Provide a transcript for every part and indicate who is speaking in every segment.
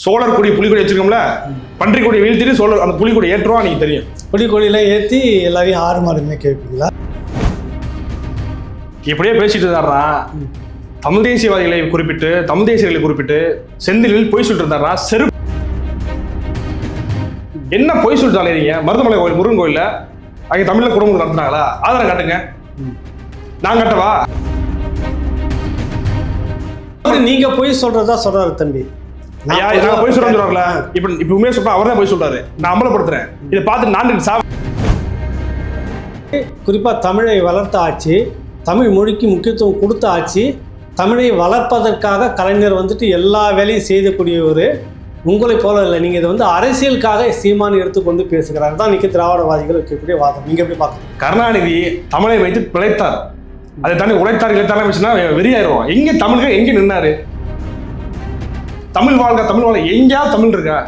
Speaker 1: சோழர் கொடி புலிக்கொடி வச்சிருக்கோம்ல பன்றி கொடி வீழ்த்திட்டு சோழர் அந்த புலிக்கொடி ஏற்றுவா நீங்க தெரியும்.
Speaker 2: கொடி கொடியெல்லாம் ஏற்றி எல்லாரையும் ஆறு மாடு மேய்க்க வைப்பீங்களா?
Speaker 1: இப்படியே பேசிட்டு இருந்தாரா தமிழ் தேசியவாதிகளை குறிப்பிட்டு தமிழ் தேசியர்களை குறிப்பிட்டு செந்திலில் பொய் சொல்லிட்டு இருந்தாரா செரு என்ன பொய் சொல்லிட்டு அலையறீங்க மருதமலை கோயில் முருகன் கோயில்ல அங்கே தமிழ்ல குடும்பம் நடத்துனாங்களா? ஆதாரம் காட்டுங்க. நான் காட்டவா?
Speaker 2: நீங்க போய் சொல்றதா சொல்றாரு தம்பி.
Speaker 1: நான் பொய் சொல்றேன்னு சொல்றாருல இப்ப இப்ப உண்மையா சொல்றேன் அவர் தான் பொய் சொல்றாரு. நான் அமலப்படுத்துறேன் இதை பார்த்து நான் சா
Speaker 2: குறிப்பா தமிழை வளர்த்த ஆட்சி தமிழ் மொழிக்கு முக்கியத்துவம் கொடுத்த ஆட்சி தமிழை வளர்ப்பதற்காக கலைஞர் வந்துட்டு எல்லா வேலையும் செய்யக்கூடியவர். உங்களை போல இல்லை. நீங்கள் இதை வந்து அரசியலுக்காக சீமான் எடுத்துக்கொண்டு பேசுகிறார். தான் இன்னைக்கு திராவிடவாதிகள் வைக்கக்கூடிய வாதம். நீங்கள் எப்படி பார்க்குறீங்க?
Speaker 1: கருணாநிதி தமிழை வைத்து பிழைத்தார். அதை தாண்டி உழைத்தார் இழைத்தார் வெறியாயிருவோம் எங்க தமிழுக்கு எங்க நின்னாரு? தமிழ் வாழ்க தமிழ் வாழ்க. எங்கேயாவது தமிழ் இருக்கா?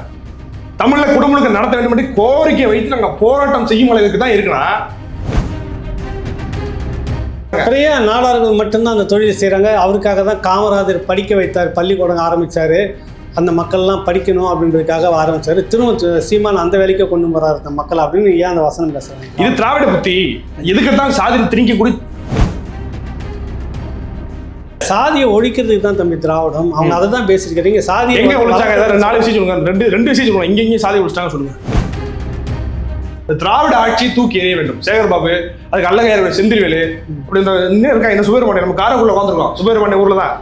Speaker 1: தமிழ்ல குடும்பங்களுக்கு நடத்த வேண்டும் என்று கோரிக்கை வைத்து நாங்க போராட்டம் செய்யும் அளவுக்கு தான் இருக்கணும்
Speaker 2: நிறைய நாடார்கள் மட்டும்தான் அந்த தொழிலை செய்கிறாங்க அவருக்காக தான் காமராஜர் படிக்க வைத்தார் பள்ளிக்கூடம் ஆரம்பித்தார் அந்த மக்கள்லாம் படிக்கணும் அப்படின்றதுக்காக ஆரம்பித்தார் திரும்ப சீமான் அந்த வேலைக்கே கொண்டு வராரு அந்த மக்கள் அப்படின்னு ஏன் அந்த வசனம் பேசுகிறாங்க
Speaker 1: இது திராவிட புத்தி. எதுக்குத்தான் சாதி திணிக்க கூடி
Speaker 2: சாதியை ஒழிக்கிறதுக்கு தான் தம்பி திராவிடம். அவங்க அதை தான் பேசியிருக்கிறீங்க சாதியை
Speaker 1: எங்க ஒழிச்சாங்க? ஏதாவது ரெண்டு நாலு விஷயம் சொல்லுங்க. ரெண்டு ரெண்டு விஷயம் சொல்லுங்க. இங்க இங்கேயும் சாதி ஒழிச்சிட்டாங்க சொல்லுங்க. திராவிட ஆட்சி தூக்கி எறிய வேண்டும். சேகர் பாபு அதுக்கு அல்லகையார் செந்தில்வேலு அப்படி இந்த இன்னும் இருக்கா? இந்த சுபேரமணியம் நம்ம காரைக்குள்ள உட்காந்துருக்கோம் சுபேரமணியம் ஊர்ல தான்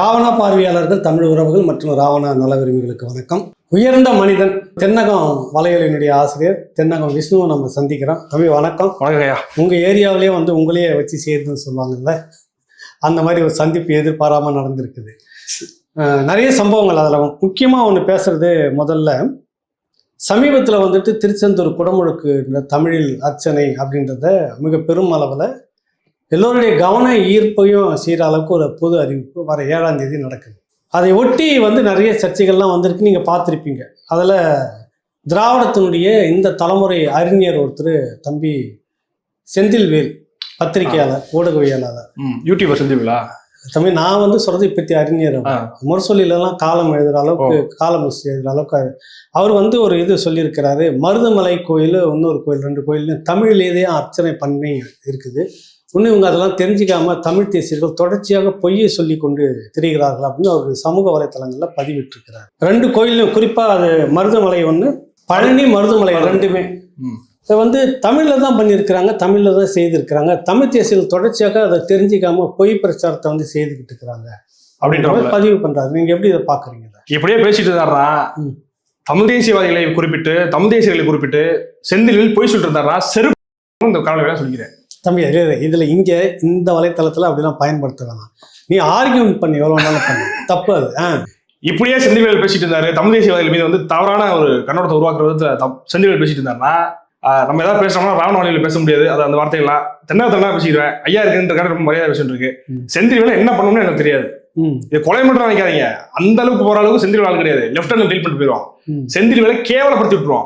Speaker 2: ராவண பார்வையாளர்கள் தமிழ் உறவுகள் மற்றும் ராவண நல விரும்பிகளுக்கு வணக்கம். உயர்ந்த மனிதன் தென்னகம் வலையலினுடைய ஆசிரியர் தென்னகம் விஷ்ணுவை நம்ம சந்திக்கிறோம். தம்பி வணக்கம்.
Speaker 1: வணக்கம் ஐயா.
Speaker 2: உங்கள் ஏரியாவிலேயே வந்து உங்களையே வச்சு செய்யுதுன்னு சொல்லுவாங்கல்ல அந்த மாதிரி ஒரு சந்திப்பு எதிர்பாராமல் நடந்திருக்குது. நிறைய சம்பவங்கள் அதில். முக்கியமாக ஒன்று பேசுறது முதல்ல சமீபத்தில் வந்துட்டு திருச்செந்தூர் குடமுழுக்கு இந்த தமிழில் அர்ச்சனை அப்படின்றத மிக பெரும் அளவில் எல்லோருடைய கவன ஈர்ப்பையும் செய்கிற அளவுக்கு ஒரு பொது அறிவிப்பு வர ஏழாம் தேதி நடக்குது. அதை ஒட்டி வந்து நிறைய சர்ச்சைகள்லாம் வந்திருக்கு. நீங்கள் பார்த்துருப்பீங்க. அதில் திராவிடத்தினுடைய இந்த தலைமுறை அறிஞர் ஒருத்தர் தம்பி செந்தில்வேல் பத்திரிகையாளர் ஊடகவியலாளர்.
Speaker 1: யூடியூபர் செந்தில்வேலா?
Speaker 2: தம்பி நான் வந்து சொல்றது இப்பத்தி அறிஞர். முரசொலியிலலாம் காலம் எழுதுற அளவுக்கு காலம் எழுதுற அளவுக்கு அவர். வந்து ஒரு இது சொல்லியிருக்கிறாரு. மருதமலை கோயில் இன்னொரு கோயில் ரெண்டு கோயிலும் தமிழிலேயே அர்ச்சனை பண்ணி இருக்குது. இன்னும் இவங்க அதெல்லாம் தெரிஞ்சுக்காம தமிழ் தேசியர்கள் தொடர்ச்சியாக பொய்யை சொல்லி கொண்டு திரிகிறார்கள் அப்படின்னு அவர் சமூக வலைத்தளங்கள்ல பதிவிட்டிருக்கிறார். ரெண்டு கோயிலும் குறிப்பா அது மருதமலை ஒன்று பழனி மருதமலை ரெண்டுமே. இதை வந்து தமிழில் தான் பண்ணியிருக்கிறாங்க தமிழில் தான் செய்திருக்கிறாங்க. தமிழ் தேசியர்கள் தொடர்ச்சியாக அதை தெரிஞ்சுக்காம பொய் பிரச்சாரத்தை வந்து செய்துக்கிட்டு இருக்கிறாங்க.
Speaker 1: அப்படின்ற
Speaker 2: பதிவு பண்றாரு. நீங்க எப்படி இதை பாக்குறீங்க இதை?
Speaker 1: இப்படியே பேசிட்டு இருந்தாரா
Speaker 2: ம்.
Speaker 1: தமிழ் தேசியவாதிகளை குறிப்பிட்டு தமிழ் தேசியர்களை குறிப்பிட்டு செந்திலில் பொய் சொல்லிட்டு இருந்தாரா செரு இந்த காலையில சொல்லிக்கிறேன்.
Speaker 2: தம்பி. இதுல இங்க இந்த வலைத்தளத்துல அப்படிலாம் பயன்படுத்த வேணாம் நீ ஆர்கியூமெண்ட் பண்ணி எவ்வளவு நாளும் பண்ணு. தப்பு அது ஆ.
Speaker 1: இப்படியே செந்தில்வேல் பேசிட்டு இருந்தாரு. தமிழ் தேசியவாதிகள் மீது வந்து தவறான ஒரு கண்ணோட்டத்தை உருவாக்குற விதத்துல தப்- செந்தில்வேல் பேசிட்டு இருந்தாருன்னா நம்ம ஏதாவது பேசுறோம்னா ராவண வழியில் பேச முடியாது. அது அந்த வார்த்தைகள்லாம் தென்னகத்தான் பேசிடுவேன். ஐயா இருக்குன்ற ரொம்ப மரியாதை பேசிட்டு இருக்கு.
Speaker 2: ம்.
Speaker 1: செந்தில்வேல் என்ன பண்ணணும்னு எனக்கு தெரியாது. இது கொலை மட்டும் நினைக்காதீங்க. அந்த அளவுக்கு போற அளவுக்கு செந்தில் ஆள் கிடையாது. லெப்ட் ஹேண்ட் டீல் பண்ணிட்டு போயிடும்
Speaker 2: ம்.
Speaker 1: செந்தில் வேலை கேவலப்படுத்தி விட்டுருவோம்.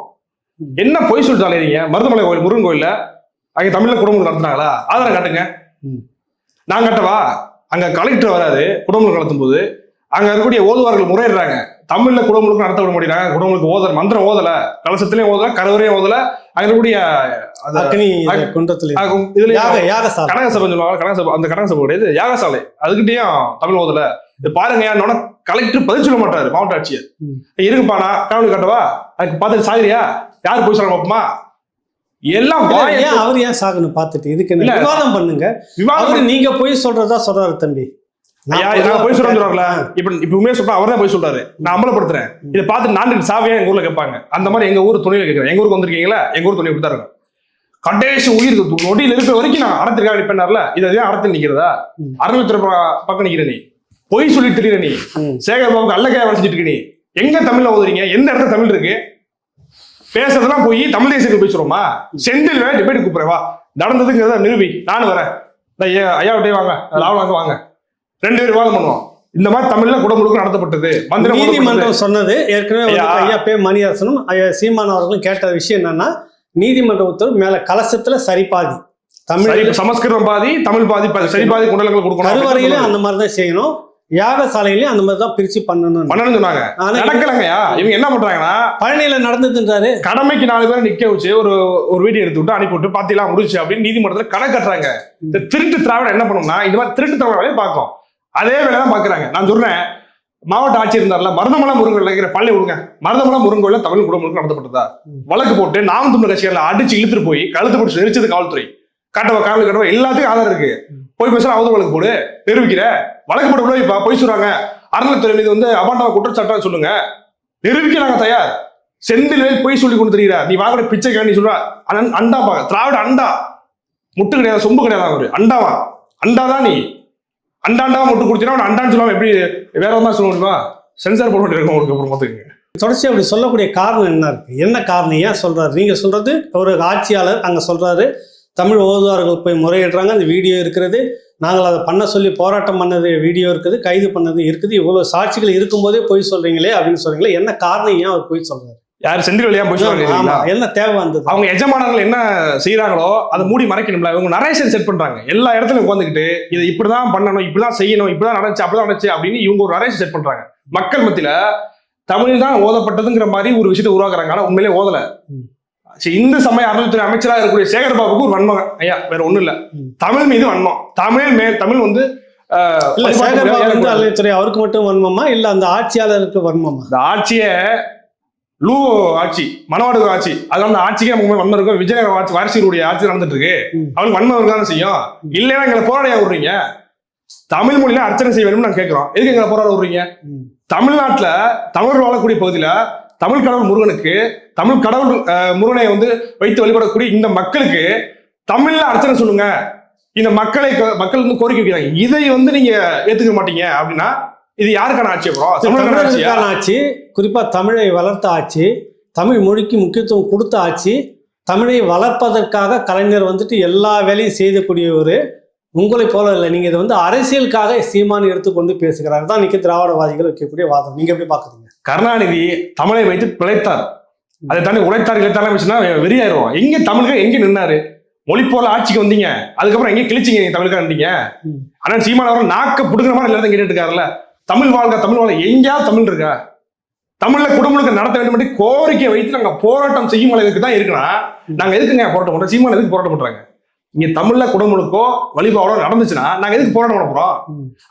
Speaker 1: என்ன பொய் சொல்லிட்டு அலையறீங்க? மருதமலை கோயில் முருகன் கோயில்ல அங்க தமிழ்ல குடும்பம் நடத்துனாங்களா? ஆதாரம் காட்டுங்க. நான் காட்டவா? அங்க கலெக்டர் வராது. குடும்பம் நடத்தும் போது அங்க இருக்கக்கூடிய ஓதுவார்கள் முறையிடுறாங்க. தமிழ்ல குடும்பங்களுக்கு நடத்த விட மாட்டேங்கிறாங்க. குடும்பங்களுக்கு ஓதல மந்திரம் ஓதல கலசத்திலையும் ஓதல கருவறையும் ஓதல அங்க இருக்கக்கூடிய அது-
Speaker 2: அக்னி
Speaker 1: அக்-
Speaker 2: குன்றத்துல
Speaker 1: அங்க இதுல
Speaker 2: யாக யாக சாலை.
Speaker 1: கனக சபை சொல்லுவாங்க கனக சபை அந்த கனக சபை கிடையாது யாகசாலை அதுக்கிட்டயும் தமிழ் ஓதல. இது பாருங்க என்னோட கலெக்டர் பதில் சொல்ல மாட்டாரு மாவட்ட ஆட்சியர்.
Speaker 2: ம்.
Speaker 1: இருக்குப்பா நான் காவலி காட்டவா? அதுக்கு பார்த்துட்டு சாகுறியா யார் போய் சொல்ல பார்ப்போமா எல்லாம்
Speaker 2: அவர் ஏன் சாகணும் பார்த்துட்டு? இதுக்கு என்ன. விவாதம் பண்ணுங்க.
Speaker 1: விவாதம்
Speaker 2: நீங்க போய் சொல்றதா சொல்றாரு தம்பி.
Speaker 1: நான் போய் சொல்றாருல இப்ப இப்ப உண்மையா சொல்றேன் அவர் தான் போய் சொல்றாரு. நான் அமலப்படுத்துறேன் இதை பார்த்து நான் சாவியா எங்க ஊர்ல கேட்பாங்க. அந்த மாதிரி எங்க ஊர் துணையில கேட்கிறேன் எங்க ஊருக்கு வந்திருக்கீங்களா? எங்க ஊர் துணை இப்படி தான் இருக்கும். கடைசி உயிர் நொடியில் இருக்க வரைக்கும் நான் அறத்திற்காக நிப்பேனார்ல இதை ஏன் அறத்தில் நிக்கிறதா. அறுநூத்தி பக்கம் நிக்கிற நீ. பொய் சொல்லிட்டு திரியிற நீ. சேகர் பாபுக்கு அல்லக்கையா வரைச்சிட்டு இருக்க நீ. எங்க தமிழ்ல ஓதுறீங்க? எந்த இடத்துல தமிழ் இருக்கு? பேசுறதெல்லாம் போய் தமிழ் தேசியத்தில் பேசுறோமா செந்தில் வேற டிபேட் கூப்பிடுறேன் வா. நடந்ததுங்கிறத நிரூபி. நானும் வரேன். ஐயா ஐயாவிட்டே வாங்க. ராவண வாங்க ரெண்டு பேரும் விவாதம் பண்ணுவோம். இந்த மாதிரி தமிழ்ல குடமுழுக்கு நடத்தப்பட்டது.
Speaker 2: நீதிமன்றம் சொன்னது. ஏற்கனவே
Speaker 1: ஐயா.
Speaker 2: பே மணியரசனும் ஐயா சீமான் அவர்களும் கேட்ட விஷயம் என்னன்னா நீதிமன்ற உத்தரவு மேல கலசத்துல சரிபாதி. தமிழ்
Speaker 1: சமஸ்கிருதம் பாதி தமிழ் பாதி சரி பாதி குண்டலங்கள் கொடுக்கணும்.
Speaker 2: அந்த மாதிரி தான் செய்யணும். யாகசாலையிலையும் அந்த மாதிரி தான் பிரிச்சு பண்ணணும்
Speaker 1: பண்ணணும்னு சொன்னாங்க. நடக்கலங்கய்யா இவங்க என்ன பண்றாங்கன்னா
Speaker 2: பழனியில நடந்ததுன்றாரு.
Speaker 1: கடமைக்கு நாலு பேரை நிக்க வச்சு ஒரு ஒரு வீடியோ எடுத்து விட்டு அனுப்பி விட்டு பாத்தீங்களா முடிச்சு அப்படின்னு நீதிமன்றத்துல கணக்கு கட்டுறாங்க. இந்த திருட்டு திராவிடம் என்ன பண்ணும்னா இந்த மாதிரி திருட்டு திராவிட வேலையை பார்க்கும். அதே வேலை தான் பாக்குறாங்க நான் சொல்றேன் மாவட்ட ஆட்சியர் இருந்தார்ல மருதமலை இருக்கிற பள்ளி விடுங்க. மருதமலை முருங்கல்ல தமிழ் குடும்பங்களுக்கு நடத்தப்பட்டதா. வழக்கு போட்டு நாம் தமிழ் கட்சிகளை அடிச்சு இழுத்துட்டு போய் கழுத்து பிடிச்சி நெரிச்சது காவல்துறை. காட்டவ காவல் கட்டவ எல்லாத்துக்கும் ஆதாரம் இருக்கு. போய் பேசுற அவதூறு வழக்கு போடு நிரூபிக்கிற வழக்கு போட்டு கூட இப்ப போய் சொல்றாங்க. அறநிலைத்துறை மீது வந்து அபாண்டவ குற்றச்சாட்டா சொல்லுங்க. நிரூபிக்க நாங்க தயார். செந்தில் போய் சொல்லி கொண்டு தெரியுறா நீ வாங்குற பிச்சை நீ சொல்ற. அண்- அண்டா பா திராவிட அண்டா. முட்டு கிடையாது சொம்பு கிடையாது அவரு. அண்டாவா? அண்டா தான் நீ? அண்டாண்டாவா முட்டு குடிச்சினா அண்டான்னு சொல்லாம எப்படி வேற மாதிரி சொல்ல முடியுமா? சென்சார் போட வேண்டியிருக்கும் உங்களுக்கு அப்புறம் பார்த்துக்கங்க.
Speaker 2: தொடர்ச்சி அப்படி சொல்லக்கூடிய காரணம் என்ன இருக்கு? என்ன காரணம்? ஏன் சொல்றாரு? நீங்க சொல்றது ஒரு ஆட்சியாளர் அங்க சொல்றாரு. தமிழ் ஓதுவார்கள் போய் முறையிடுறாங்க அந்த வீடியோ இருக்கிறது. நாங்கள் அதை பண்ண சொல்லி போராட்டம் பண்ணது வீடியோ இருக்குது கைது பண்ணது இருக்குது. இவ்வளவு சாட்சிகள் இருக்கும்போதே போய் சொல்றீங்களே அப்படின்னு சொல்றீங்களே என்ன காரணம் ஏன் அவர் போய் சொல்றாரு?
Speaker 1: யார் செந்தில் வழியா போய் சொல்றாங்க
Speaker 2: என்ன தேவை வந்தது?
Speaker 1: அவங்க எஜமானர்கள் என்ன செய்யறாங்களோ அதை மூடி மறைக்கணும்ல. இவங்க நரேஷன் செட் பண்றாங்க. எல்லா இடத்துலயும் உட்காந்துக்கிட்டு இதை இப்படிதான் பண்ணணும் இப்படிதான் செய்யணும் இப்படிதான் நடந்துச்சு அப்படிதான் நடந்துச்சு அப்படின்னு இவங்க ஒரு நரேஷன் செட் பண்றாங்க. மக்கள் மத்தியில தமிழ் தான் ஓதப்பட்டதுங்கிற மாதிரி ஒரு விஷயத்தை உருவாக்குறாங்க. ஆனா உண்மையிலே ஓதல. இந்து சமய அறநிலைத்துறை அமைச்சராக இருக்கக்கூடிய சேகர் பாபுக்கு ஒரு வன்மம் ஐயா வேற ஒண்ணும் இல்ல.
Speaker 2: ம்.
Speaker 1: தமிழ் மீது வன்மம். தமிழ் மேல் தமிழ் வந்து
Speaker 2: சேகர் பாபு வந்து. அலைத்துறை அவருக்கு மட்டும் வன்மமா இல்ல அந்த ஆட்சியாளருக்கு வன்மமா?
Speaker 1: இந்த ஆட்சிய லூ ஆட்சி மணவாடு ஆட்சி அதனால அந்த ஆட்சிக்கு நமக்கு வன்மம் இருக்கும் விஜயநகர ஆட்சி வாரிசுடைய ஆட்சி நடந்துட்டு இருக்கு.
Speaker 2: ம்.
Speaker 1: அவளுக்கு வன்மம் இருக்கான்னு செய்யும்? இல்லைன்னா எங்களை போராடியா விடுறீங்க? தமிழ் மொழியில அர்ச்சனை செய்ய வேணும்னு நாங்க கேட்கிறோம். எதுக்கு எங்களை போராட விடுறீங்க?
Speaker 2: ம்.
Speaker 1: தமிழ்நாட்டுல தமிழ் வாழக்கூடிய பகுதியில தமிழ் கடவுள் முருகனுக்கு தமிழ் கடவுள் முருகனை வந்து வைத்து வழிபடக்கூடிய இந்த மக்களுக்கு தமிழ்ல அர்ச்சனை சொல்லுங்க. இந்த மக்களை மக்கள் வந்து கோரிக்கை வைக்கிறாங்க. இதை வந்து நீங்க ஏத்துக்க மாட்டீங்க அப்படின்னா இது யாருக்கான ஆட்சி
Speaker 2: தமிழர்களுக்கான ஆட்சி குறிப்பா தமிழை வளர்த்த ஆட்சி தமிழ் மொழிக்கு முக்கியத்துவம் கொடுத்த ஆட்சி தமிழை வளர்ப்பதற்காக கலைஞர் வந்துட்டு எல்லா வேலையும் செய்யக்கூடியவர் உங்களை போல இல்லை. நீங்க இதை வந்து அரசியலுக்காக சீமான் எடுத்துக்கொண்டு பேசுகிறார். தான் இன்னைக்கு திராவிடவாதிகள் வைக்கக்கூடிய வாதம். நீங்க எப்படி பாக்குறீங்க
Speaker 1: கருணாநிதி தமிழை வைத்து பிழைத்தார். அதை தாண்டி உழைத்தார் இழைத்தார் வச்சுன்னா வெறியாயிருவோம் எங்க தமிழுக்கு எங்க நின்னாரு? மொழி போல ஆட்சிக்கு வந்தீங்க. அதுக்கப்புறம் எங்க கிழிச்சிங்க நீங்க தமிழுக்காண்டிங்க
Speaker 2: ம்.
Speaker 1: ஆனா சீமான் அவர்கள் நாக்க புடுங்கிற மாதிரி எல்லாத்தையும் கேட்டுட்டு இருக்காருல்ல தமிழ் வாழ்க தமிழ் வாழ்க. எங்கேயாவது தமிழ் இருக்கா? தமிழ்ல குடும்பங்களுக்கு நடத்த வேண்டும் என்று கோரிக்கை வைத்து நாங்க போராட்டம் செய்யும் அளவுக்கு தான் இருக்குன்னா நாங்க எதுக்குங்க போராட்டம் பண்றோம்? சீமான் எதுக்கு போராட்டம் பண்றாங்க? இங்க தமிழ்ல குடும்பங்களுக்கோ வழிபாடோ நடந்துச்சுன்னா நாங்க எதுக்கு போராட்டம் பண்ண போறோம்.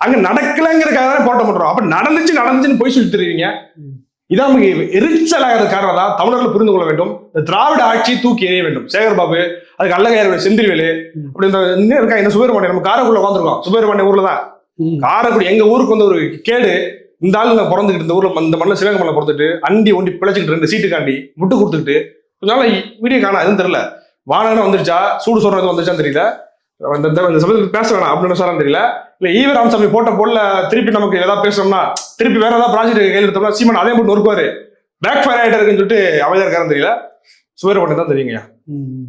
Speaker 1: அங்க நடக்கலங்கிறதுக்காக தானே போராட்டம் பண்றோம். அப்ப நடந்துச்சு நடந்துச்சுன்னு போய் சொல்லி தெரியுங்க
Speaker 2: ம்.
Speaker 1: இதான் நமக்கு எரிச்சலாகிறது காரணம் தான் தமிழர்கள் புரிந்து கொள்ள வேண்டும். இந்த திராவிட ஆட்சியை தூக்கி எறிய வேண்டும். சேகர் பாபு அதுக்கு அல்லகையார் செந்தில்வேலு. அப்படி இந்த இருக்கா இந்த சுபேரமணியம் நம்ம காரைக்குள்ள உட்காந்துருக்கோம் சுபேரமணியம் ஊர்ல தான். காரைக்குடி எங்க ஊருக்கு வந்து ஒரு கேடு. இந்த ஆளு நான் பிறந்துக்கிட்டு இந்த ஊர்ல இந்த மண்ணில் சிவகங்கை மண்ணில் பிறந்துட்டு அண்டி ஒண்டி பிழைச்சிக்கிட்டு ரெண்டு சீட்டு காண்டி முட்டு கொடுத்துக்கிட்டு கொஞ்ச நாள் வீடியோ காணா எதுவும் தெரியல. வானகனம் வந்துருச்சா? சூடு சொல்றது வந்துருச்சான்னு தெரியல. இந்த சமயத்துக்கு பேச வேணாம். அப்படின்னு சொல்லான்னு தெரியல. இல்ல ஈவ ராமசாமி போட்ட போல திருப்பி நமக்கு ஏதாவது பேசணும்னா திருப்பி வேற ஏதாவது ப்ராஜெக்ட் கையில் எடுத்தோம்னா சீமன் அதே போட்டு நொறுக்குவாரு. பேக் ஃபயர் ஆயிட்டு இருக்குன்னு சொல்லிட்டு அமைதியா இருக்காருன்னு தெரியல. சுவீரப்பட்டு தான் தெரியுங்க.
Speaker 2: ம்.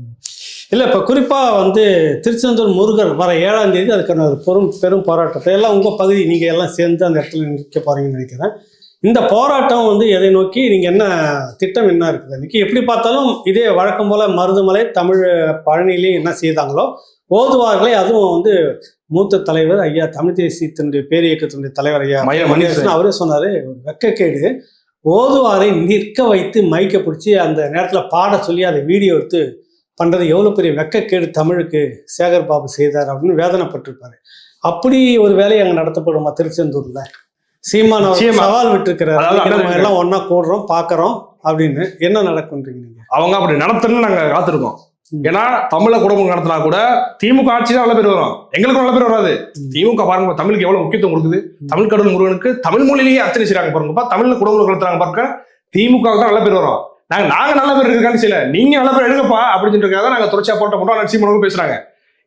Speaker 2: இல்ல இப்ப குறிப்பா வந்து திருச்செந்தூர் முருகர் வர ஏழாம் தேதி அதுக்கான ஒரு பெரும் பெரும் போராட்டத்தை எல்லாம் உங்க பகுதி நீங்க எல்லாம் சேர்ந்து அந்த இடத்துல நிற்க போறீங்கன்னு நினைக்கிறேன். இந்த போராட்டம் வந்து எதை நோக்கி நீங்க என்ன திட்டம் என்ன இருக்குது? இன்னைக்கு எப்படி பார்த்தாலும் இதே வழக்கம் போல மருதுமலை தமிழ் பழனிலையும் என்ன செய்தாங்களோ ஓதுவார்களை அதுவும் வந்து மூத்த தலைவர் ஐயா தமிழ் தேசியத்தினுடைய பேரியக்கத்தினுடைய தலைவர் ஐயா மணியரசன் அவரே சொன்னாரு வெக்கக்கேடு. ஓதுவாரை நிற்க வைத்து மைக்க பிடிச்சி அந்த நேரத்துல பாட சொல்லி அதை வீடியோ எடுத்து பண்றது எவ்வளவு பெரிய வெக்கக்கேடு தமிழுக்கு சேகர் பாபு செய்தார் அப்படின்னு வேதனைப்பட்டிருப்பாரு. அப்படி ஒரு வேலை அங்க நடத்தப்படுமா திருச்செந்தூர்ல? சீமான். சவால் விட்டுருக்கிறார். எல்லாம் ஒண்ணா கூடுறோம் பாக்குறோம் அப்படின்னு என்ன நடக்கும்ன்றீங்க நீங்க?
Speaker 1: அவங்க அப்படி நடத்தணும்னு நாங்க காத்திருக்கோம். ஏன்னா தமிழ குடும்பம் நடத்தினா கூட திமுக ஆட்சி தான் நல்ல பேர் வரும். எங்களுக்கு நல்ல பேர் வராது. திமுக பாருங்க தமிழுக்கு எவ்வளவு முக்கியத்துவம் கொடுக்குது. தமிழ் கடவுள் முருகனுக்கு தமிழ் மொழியிலேயே அர்ச்சனை செய்றாங்க பாருங்கப்பா தமிழ்ல குடும்பம் நடத்துறாங்க பாருங்க. திமுக தான் நல்ல பேர் வரும். நாங்க நாங்க நல்ல பேர் இருக்கான்னு செய்யல. நீங்க நல்ல பேர் எடுங்கப்பா அப்படின்னு சொல்லிருக்காங்க நாங்க தொடர்ச்சியா போட்ட மட்டும் சீமனவும் பேசுறாங்க.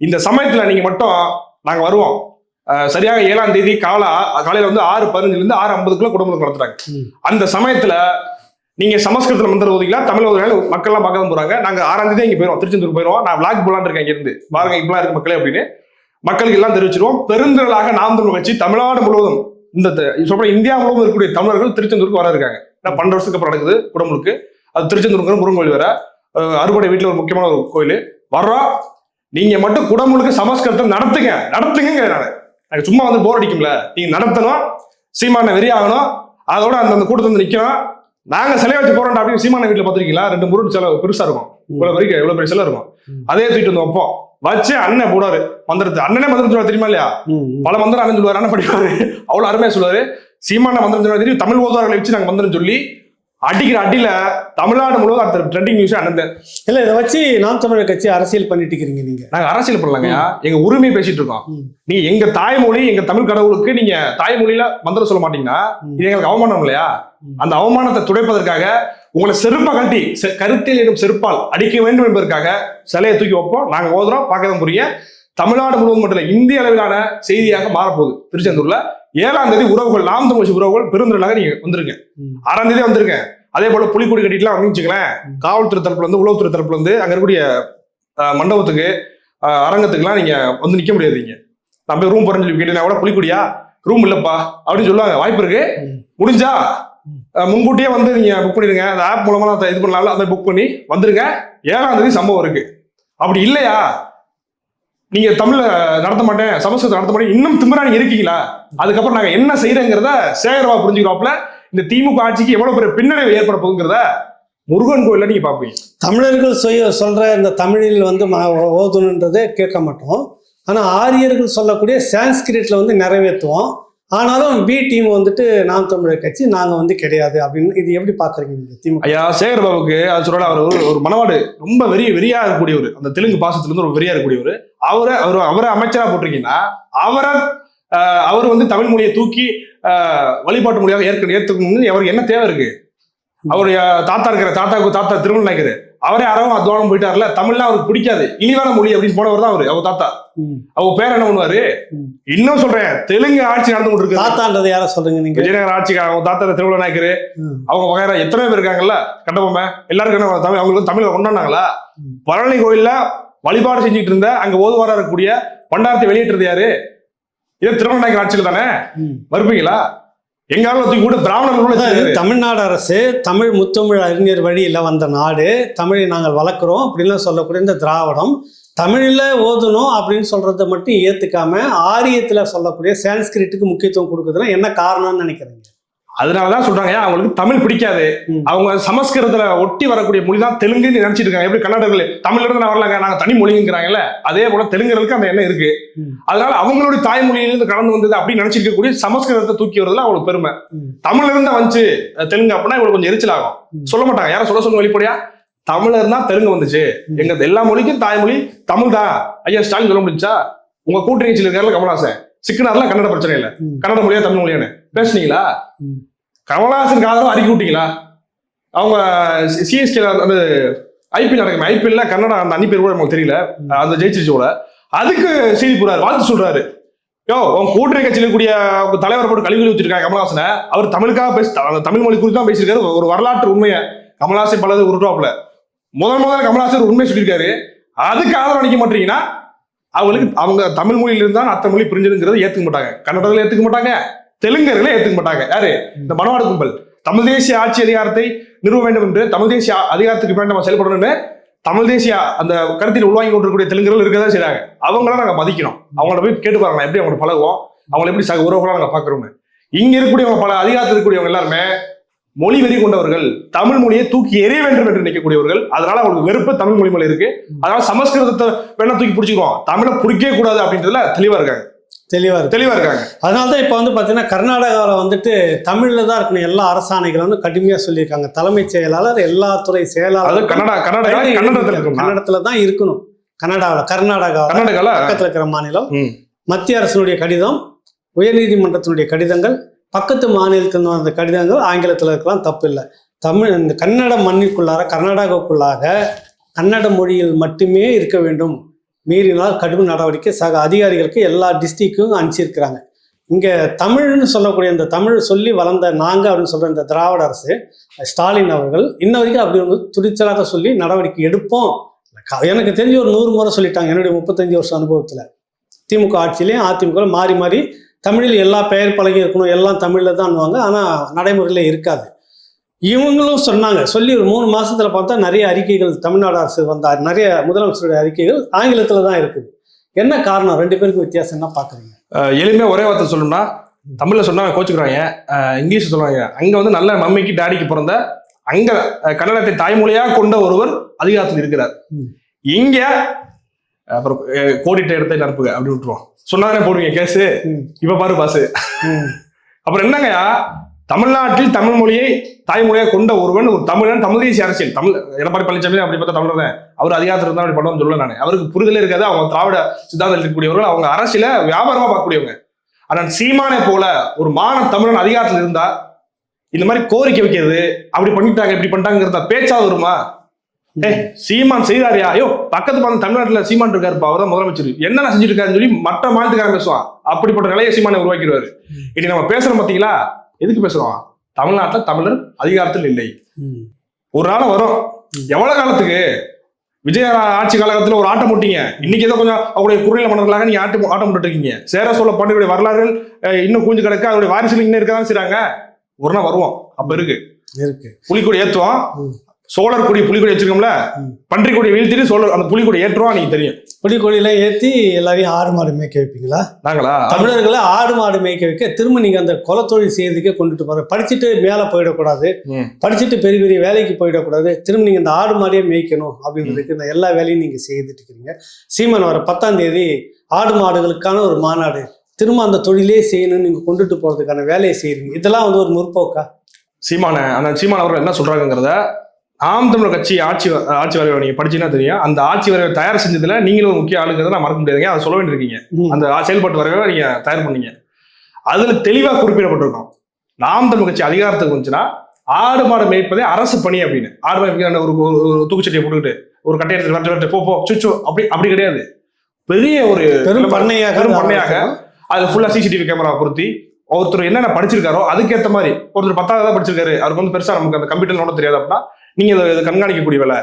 Speaker 1: இந்த சமயத்துல நீங்க மட்டும் நாங்க வருவோம். சரியாக ஏழாம் தேதி காலை காலையில வந்து ஆறு பதினஞ்சுல இருந்து ஆறு ஐம்பதுக்குள்ள குடும்பம் நடத்துறாங்க. அந்த சமயத்துல நீங்க சமஸ்கிருதத்துல மந்திரம் ஓதிக்கலாம் தமிழ் ஓதுனாலும் மக்கள்லாம் பார்க்க தான் போறாங்க. நாங்க ஆறாம் தேதி இங்க போயிடுவோம் திருச்செந்தூர் போயிடுவோம் நான் விளாக் போலான்னு இருக்கேன் இங்க இருந்து பாருங்க இப்படிலாம் இருக்கு மக்களே அப்படின்னு. மக்களுக்கு எல்லாம் தெரிவிச்சிருவோம். பெருந்திரளாக நாம் தமிழ் கட்சி தமிழ்நாடு முழுவதும் இந்த சொல்ற இந்தியா முழுவதும் இருக்கக்கூடிய தமிழர்கள் திருச்செந்தூருக்கு வர இருக்காங்க. ஏன்னா பன்னெண்டு வருஷத்துக்கு அப்புறம் நடக்குது குடமுழுக்கு. அது திருச்செந்தூருக்கு முருகன் கோயில் வேற அறுபடை வீட்டுல ஒரு முக்கியமான ஒரு கோயில். வர்றோம். நீங்க மட்டும் குடமுழுக்கு சமஸ்கிருதம் நடத்துங்க. நடத்துங்க நான். எனக்கு சும்மா வந்து போர் அடிக்கும்ல. நீங்க நடத்தணும் சீமான வெறி ஆகணும் அதோட அந்த அந்த கூட்டத்துல வந்து நிக்கணும். நாங்க சிலையை வச்சு போறோம் அப்படின்னு சீமான வீட்டுல பாத்திருக்கீங்களா ரெண்டு முருகன் சிலை பெருசா இருக்கும். இவ்வளவு பெரிய இவ்வளவு பெரிய சிலை இருக்கும். அதே தூக்கிட்டு வந்து வைப்போம். வச்சு அண்ணன் போடுவாரு. மந்திரத்தை அண்ணனே மந்திரம் சொல்லுவாரு தெரியுமா இல்லையா. பல மந்திரம் அண்ணன் சொல்லுவாரு அண்ணன் படிப்பாரு. அவ்வளவு அருமையா சொல்லுவாரு. சீமான மந்திரம் சொல்லுவாரு. தெரியும்? தமிழ் ஓதுவார்களை வச்சு நாங்க மந்திரம் சொல்லி அடிக்கிற அடியில தமிழ்நாடு முழுவதும் அடுத்த ட்ரெண்டிங் நியூஸ் அண்ணன்
Speaker 2: இல்ல இதை வச்சு நாம் தமிழர் கட்சி அரசியல் பண்ணிட்டு இருக்கிறீங்க நீங்க.
Speaker 1: நாங்க அரசியல் பண்ணலாங்கய்யா எங்க உரிமை பேசிட்டு இருக்கோம். நீங்க எங்க தாய்மொழி எங்க தமிழ் கடவுளுக்கு நீங்க தாய்மொழியில மந்திரம் சொல்ல மாட்டீங்கன்னா. இது எங்களுக்கு அவமானம் இல்லையா. அந்த அவமானத்தை துடைப்பதற்காக உங்களை செருப்ப கழட்டி கருத்தில் எனும் செருப்பால் அடிக்க வேண்டும் என்பதற்காக சிலையை தூக்கி வைப்போம். நாங்க ஓதுறோம் பார்க்கதான் புரிய தமிழ்நாடு முழுவதும் மட்டும் இல்ல இந்திய அளவிலான செய்தியாக மாறப்போகுது. திருச்செந்தூர்ல ஏழாம் தேதி உறவுகள் நாம் தமிழ் உறவுகள் பெருந்திரளாக நீங்க வந்துருங்க. ஆறாம் தேதி வந்துருங்க. அதே போல புலிக்கொடி கட்டிட்டுலாம் வந்து வச்சுங்களேன்
Speaker 2: ம்.
Speaker 1: காவல்துறை தரப்புல இருந்து உளவுத்துறை தரப்புல இருந்து அங்க இருக்கக்கூடிய மண்டபத்துக்கு அரங்கத்துக்குலாம் நீங்க வந்து நிக்க முடியாது நீங்க நான் போய் ரூம் போறேன்னு சொல்லி கேட்டீங்கன்னா கூட புலிக்குடியா? ரூம் இல்லப்பா. அப்படின்னு சொல்லுவாங்க. வாய்ப்பு இருக்கு. முடிஞ்சா முன்கூட்டியே வந்து நீங்க புக் பண்ணிடுங்க. அந்த ஆப் மூலமா இது பண்ணலாம்ல அதை புக் பண்ணி வந்துருங்க. ஏழாம் தேதி சம்பவம் இருக்கு. அப்படி இல்லையா? நீங்க தமிழ்ல நடத்த மாட்டேன் சமஸ்கிருதம் நடத்த மாட்டேன் இன்னும் திமிரா நீங்க இருக்கீங்களா? அதுக்கப்புறம் நாங்க என்ன செய்யறோங்கிறத சேகரவா புரிஞ்சுக்கிறோம்ல இந்த திமுக ஆட்சிக்கு எவ்வளவு பெரிய பின்னடைவு ஏற்பட போகுங்கிறத முருகன் கோயில நீங்க பாப்பீங்க
Speaker 2: தமிழர்கள் சொய சொல்ற இந்த தமிழில் வந்து ம- ஓதணுன்றதை கேட்க மாட்டோம். ஆனா ஆரியர்கள் சொல்லக்கூடிய சான்ஸ்கிரிட்ல வந்து நிறைவேற்றுவோம். ஆனாலும் பி டீம் வந்துட்டு நாம் தமிழர் கட்சி நாங்க வந்து கிடையாது அப்படின்னு இது எப்படி பாக்குறீங்க திமுக?
Speaker 1: ஐயா சேகர் பாபுக்கு அது சொல்ற அவர் ஒரு- மனவாடு ரொம்ப வெறி வெறியா இருக்கக்கூடியவர். அந்த தெலுங்கு பாசத்துல இருந்து ஒரு வெறியா இருக்கக்கூடியவர். அவரை அவர் அவரை அமைச்சரா போட்டிருக்கீங்கன்னா அவரை அவர் வந்து தமிழ் மொழியை தூக்கி வழிபாட்டு மொழியாக ஏற்க ஏற்றுக்கணும்னு அவருக்கு என்ன தேவை இருக்கு? அவருடைய தாத்தா இருக்கிற தாத்தாவுக்கு தாத்தா திருமணம் நினைக்கிறாரு அவரே அறவும் அத்வானம் போயிட்டார்ல தமிழ்லாம் அவருக்கு பிடிக்காது. இழிவான மொழி அப்படின்னு போனவர் தான் அவரு அவர் தாத்தா. அவங்க பேர் என்ன பண்ணுவாரு. இன்னும் சொல்றேன் தெலுங்கு ஆட்சி நடந்து கொண்டு இருக்கு
Speaker 2: தாத்தான்றதை யார சொல்றீங்க நீங்க?
Speaker 1: விஜயநகர ஆட்சிக்கு அவங்க தாத்தா திருமணம் நாயக்கரு. அவங்க வகைரா எத்தனை பேர் இருக்காங்கல்ல கண்டபொம்மை? எல்லாருக்கும் என்ன தமிழ் அவங்களுக்கு தமிழை கொண்டாடினாங்களா. பழனி கோயில்ல வழிபாடு செஞ்சுட்டு இருந்த அங்க ஓதுவாரா இருக்கக்கூடிய பண்டாரத்தை வெளியிட்டது யாரு? இது நாயக்கர் ஆட்சியில் தானே. மறுப்பீங்களா எங்க ஆளுநர் தூக்கி கூட பிராமணர்கள் கூட
Speaker 2: அதாவது
Speaker 1: வச்சிருக்காரு.
Speaker 2: தமிழ்நாடு அரசு தமிழ் முத்தமிழ் அறிஞர் வழியில் வந்த நாடு தமிழை நாங்கள் வளர்க்குறோம் அப்படின்லாம் சொல்லக்கூடிய இந்த திராவிடம் தமிழில் ஓதணும் அப்படின்னு சொல்றதை மட்டும் ஏத்துக்காம ஆரியத்தில் சொல்லக்கூடிய சான்ஸ்கிரிட்டுக்கு முக்கியத்துவம் கொடுக்குதுன்னா என்ன காரணம்னு நினைக்கிறீங்க
Speaker 1: அதனாலதான் சொல்றாங்க. ஏன் அவங்களுக்கு தமிழ் பிடிக்காது. அவங்க சமஸ்கிருதத்துல ஒட்டி வரக்கூடிய மொழி தான் தெலுங்குன்னு நினைச்சிட்டு இருக்காங்க. எப்படி கன்னடர்கள் தமிழ்ல இருந்து நான் வரலாங்க. நாங்க தனி மொழிங்கிறாங்கல்ல. அதே போல தெலுங்கர்களுக்கு அந்த எண்ணம் இருக்கு. அதனால அவங்களுடைய தாய்மொழியிலிருந்து கடந்து வந்தது அப்படின்னு நினைச்சிருக்கக்கூடிய சமஸ்கிருதத்தை தூக்கி வரதுல அவங்களுக்கு பெருமை. தமிழ்ல இருந்து வந்துச்சு தெலுங்கு அப்படின்னா இவங்களுக்கு கொஞ்சம் எரிச்சல் ஆகும். சொல்ல மாட்டாங்க. யாரும் சொல்ல சொல்லுங்க வெளிப்படையா? தமிழ்ல இருந்தா தெலுங்கு வந்துச்சு. எங்க எல்லா மொழிக்கும் தாய்மொழி தமிழ் தான் ஐயா ஸ்டாலின் சொல்ல முடிஞ்சா? உங்க கூட்டணி இருக்காருல கமல்ஹாசன். சிக்கனார்ல கன்னட பிரச்சனை இல்ல. கன்னட மொழியா தமிழ் மொழியானு பேசுனீங்களா?
Speaker 2: ம்.
Speaker 1: கமல்ஹாசனுக்கு ஆதரவு அறிக்கை விட்டீங்களா? அவங்க சிஎஸ்கே அந்த ஐபிஎல் நடக்கும். ஐபிஎல்ல கன்னடா அந்த அன்னி பேர் கூட நமக்கு தெரியல. அந்த ஜெயிச்சிருச்சு கூட அதுக்கு செய்தி போறாரு வாழ்த்து சொல்றாரு. யோ உன் கூட்டணி கட்சியில் இருக்கக்கூடிய உங்க தலைவர் போட்டு கழிவு வச்சிருக்காங்க கமல்ஹாசனை. அவர் தமிழுக்காக பேச அந்த தமிழ் மொழி குறித்து தான் பேசியிருக்காரு. ஒரு வரலாற்று உண்மையை. கமல்ஹாசன் பலது உருட்டாப்புல முதல் முதல்ல கமல்ஹாசன் உண்மை சொல்லியிருக்காரு. அதுக்கு ஆதரவு அளிக்க மாட்டீங்கன்னா அவங்களுக்கு அவங்க தமிழ் மொழியில இருந்தா அத்த மொழி பிரிஞ்சதுங்கிறத ஏத்துக்க மாட்டாங்க. கன்னடத்துல ஏத்துக்க மாட்டாங்க தெலுங்கர்களே ஏத்துக்க மாட்டாங்க. யாரு? இந்த மனவாடு கும்பல். தமிழ் தேசிய ஆட்சி அதிகாரத்தை நிறுவ வேண்டும் என்று தமிழ் தேசிய அதிகாரத்துக்கு நம்ம செயல்படணும்னு தமிழ் தேசிய அந்த கருத்தில் உள்வாங்கி கொண்டிருக்கக்கூடிய தெலுங்குகள் இருக்கதான் செய்றாங்க. அவங்கள நாங்க மதிக்கணும். அவங்கள போய் கேட்டு பாருங்க எப்படி அவங்க பழகுவோம் அவங்கள எப்படி சக உறவுகளா நாங்க பாக்குறோம்னு இங்க இருக்கக்கூடியவங்க பல அதிகாரத்தில் இருக்கக்கூடியவங்க எல்லாருமே மொழி வெறி கொண்டவர்கள் தமிழ் மொழியை தூக்கி எறிய வேண்டும் என்று நினைக்கக்கூடியவர்கள். அதனால அவங்களுக்கு வெறுப்பு தமிழ் மொழி மேல இருக்கு. அதனால சமஸ்கிருதத்தை வேணா தூக்கி பிடிச்சிக்கிறோம் தமிழை பிடிக்கவே கூடாது அப்படின்றதுல தெளிவா இருக்காங்க.
Speaker 2: தெளிவா
Speaker 1: தெளிவா இருக்காங்க.
Speaker 2: அதனால தான் இப்போ வந்து பார்த்தீங்கன்னா கர்நாடகாவில் வந்துட்டு தமிழில் தான் இருக்கணும். எல்லா அரசாணைகளும் வந்து கடுமையாக சொல்லியிருக்காங்க. தலைமைச் செயலாளர் எல்லா துறை செயலாளர்
Speaker 1: கன்னடா கர்நாடகா கன்னடத்துல
Speaker 2: கன்னடத்துல தான் இருக்கணும். கர்நாடகாவில்
Speaker 1: கர்நாடகால
Speaker 2: பக்கத்தில் இருக்கிற மாநிலம். மத்திய அரசினுடைய கடிதம் உயர்நீதிமன்றத்தினுடைய கடிதங்கள் பக்கத்து மாநிலத்தில் வந்த கடிதங்கள் ஆங்கிலத்தில் இருக்கலாம் தப்பு இல்லை தமிழ் இந்த கன்னட மண்ணிற்குள்ளார கர்நாடகாவுக்குள்ளாக கன்னட மொழியில் மட்டுமே இருக்க வேண்டும். மீறினால் கடும் நடவடிக்கை. சக அதிகாரிகளுக்கு எல்லா டிஸ்ட்ரிக்கும் அனுப்பிச்சிருக்கிறாங்க. இங்கே தமிழ்னு சொல்லக்கூடிய இந்த தமிழ் சொல்லி வளர்ந்த நாங்கள் அப்படின்னு சொல்கிற இந்த திராவிட அரசு ஸ்டாலின் அவர்கள் இன்ன வரைக்கும் அப்படி வந்து துணிச்சலாக சொல்லி நடவடிக்கை எடுப்போம். எனக்கு தெரிஞ்சு ஒரு நூறு முறை சொல்லிட்டாங்க என்னுடைய முப்பத்தஞ்சு வருஷம் அனுபவத்தில். திமுக ஆட்சியிலையும் அதிமுக மாறி மாறி தமிழில் எல்லா பெயர் பலகை இருக்கணும் எல்லாம் தமிழில் தான்வாங்க ஆனால் நடைமுறையில் இருக்காது. இவங்களும் சொன்னாங்க. சொல்லி ஒரு மூணு மாசத்துல பார்த்தா நிறைய அறிக்கைகள் தமிழ்நாடு அரசு வந்த நிறைய முதலமைச்சருடைய அறிக்கைகள் ஆங்கிலத்துல தான் இருக்குது. என்ன காரணம்? ரெண்டு பேருக்கும் வித்தியாசம் என்ன பாக்குறீங்க
Speaker 1: அஹ் எளிமையா ஒரே வார்த்தை சொல்லணும்னா தமிழ்ல சொன்னா கோச்சுக்கிறாங்க. இங்கிலீஷ் சொல்றாங்க அங்க வந்து நல்ல மம்மிக்கு டாடிக்கு பிறந்த அங்க கன்னடத்தை தாய்மொழியா கொண்ட ஒருவர் அதிகாரத்தில் இருக்கிறார். இங்க அப்புறம் கோடிட்ட இடத்தை நிரப்புக அப்படி விட்டுருவோம் சொன்னாதானே போடுவீங்க கேஸ். இப்ப பாரு பாசு. அப்புறம் என்னங்கய்யா? தமிழ்நாட்டில் தமிழ் மொழியை தாய்மொழியாக கொண்ட ஒருவன் ஒரு தமிழன் தமிழ் தேசிய அரசியல். தமிழ் எடப்பாடி பழனிசாமி அப்படி பார்த்தா தமிழர் தான். அவர் அதிகாரத்தில் இருந்தால் அப்படி பண்ணுவோம்னு சொல்ல நான். அவருக்கு புரிதலே இருக்காது. அவங்க திராவிட சித்தாந்தத்தில் இருக்கக்கூடியவர்கள் அவங்க அரசியல வியாபாரமா பார்க்கக்கூடியவங்க. ஆனால் சீமானை போல ஒரு மான தமிழன் அதிகாரத்தில் இருந்தா இந்த மாதிரி கோரிக்கை வைக்கிறது அப்படி பண்ணிட்டாங்க இப்படி பண்ணிட்டாங்கிறத பேச்சா வருமா? சீமான் செய்தாரியா? ஐயோ பக்கத்து பார்த்து தமிழ்நாட்டுல சீமான் இருக்காருப்பா அவர் தான் முதலமைச்சர். என்னென்ன செஞ்சுட்டு இருக்காருன்னு சொல்லி மற்ற மாநிலத்துக்காரன் பேசுவான். அப்படிப்பட்ட நிலையை சீமானை உருவாக்கிடுவாரு. இன்னைக்கு நம்ம பேசுறோம் பாத்தீங்களா? எதுக்கு பேசுறோம்? தமிழ்நாட்டுல தமிழர் அதிகாரத்தில் இல்லை. ஒரு நாள் வரும். எவ்வளவு காலத்துக்கு? விஜய ஆட்சி காலகட்டத்தில் ஒரு ஆட்டம் போட்டீங்க. இன்னைக்கு ஏதோ கொஞ்சம் அவருடைய குறையில மன்னர்களாக நீங்க ஆட்டம் ஆட்டம் போட்டு இருக்கீங்க. சேர சோழ பாண்டியருடைய வரலாறுகள் இன்னும் கூஞ்சு கிடக்கு அவருடைய வாரிசுகள் இன்னும் இருக்கதான் செய்றாங்க? ஒரு நாள் வருவோம். அப்ப இருக்கு.
Speaker 2: இருக்கு.
Speaker 1: புலிக்கொடி ஏத்துவோம். சோழர் கொடி புலிக்கொடி வச்சிருக்கோம்ல. பன்றி கொடி வீழ்த்திட்டு சோழர் அந்த புலிக்கொடி ஏற்றுவோம் நீங்க தெரியும்.
Speaker 2: புலிக்கொடியில ஏத்தி எல்லாரையும் ஆடு மாடு மேய்க்க வைப்பீங்களா?
Speaker 1: நாங்களா?
Speaker 2: தமிழர்களை ஆடு மாடு மேய்க்க வைக்க திரும்ப நீங்க அந்த குலத்தொழில் செய்யறதுக்கே கொண்டுட்டு போற படிச்சுட்டு மேல போயிடக்கூடாது. படிச்சுட்டு பெரிய பெரிய வேலைக்கு போயிடக்கூடாது. திரும்ப நீங்க இந்த ஆடு மாடியே மேய்க்கணும் அப்படின்றதுக்கு இந்த எல்லா வேலையும் நீங்க செய்துட்டு இருக்கிறீங்க சீமான் வர பத்தாம் தேதி ஆடு மாடுகளுக்கான ஒரு மாநாடு. திரும்ப அந்த தொழிலே செய்யணும்னு நீங்க கொண்டுட்டு போறதுக்கான வேலையை செய்றீங்க. இதெல்லாம் வந்து ஒரு முற்போக்கா?
Speaker 1: சீமான அந்த சீமான் அவர்கள் என்ன சொல்றாங்கிறத ஆம் தமிழர் கட்சி ஆட்சி ஆட்சி வரைவை நீங்க படிச்சீங்கன்னா தெரியும். அந்த ஆட்சி வரைவை தயார் செஞ்சதுல நீங்களும் ஒரு முக்கிய ஆளுங்கிறத நான் மறக்க முடியாதுங்க. அதை சொல்ல வேண்டியிருக்கீங்க. அந்த செயல்பாட்டு வரைவை நீங்க தயார் பண்ணீங்க. அதுல தெளிவா குறிப்பிடப்பட்டிருக்கும். நாம் தமிழ் கட்சி அதிகாரத்துக்கு வந்துச்சுன்னா ஆடு மாடு மேய்ப்பதே அரசு பணி அப்படின்னு. ஆடு மாடு ஒரு ஒரு- தூக்குச்சட்டியை போட்டுக்கிட்டு ஒரு கட்டை எடுத்து வரட்டு வரட்டு போ போ சுச்சு அப்படி அப்படி கிடையாது. பெரிய ஒரு
Speaker 2: பெரும் பண்ணையாக
Speaker 1: பெரும் பண்ணையாக அதுல ஃபுல்லா சிசிடிவி கேமரா பொருத்தி ஒருத்தர் என்னென்ன படிச்சிருக்காரோ அதுக்கேத்த மாதிரி ஒருத்தர் பத்தாவது தான் படிச்சிருக்காரு. அவருக்கு வந்து பெருசா நமக்கு அந்த கம்ப்யூட்டர் நோட தெரியாது அப்படின்னா நீங்க இதை கண்காணிக்கக்கூடிய வேலை.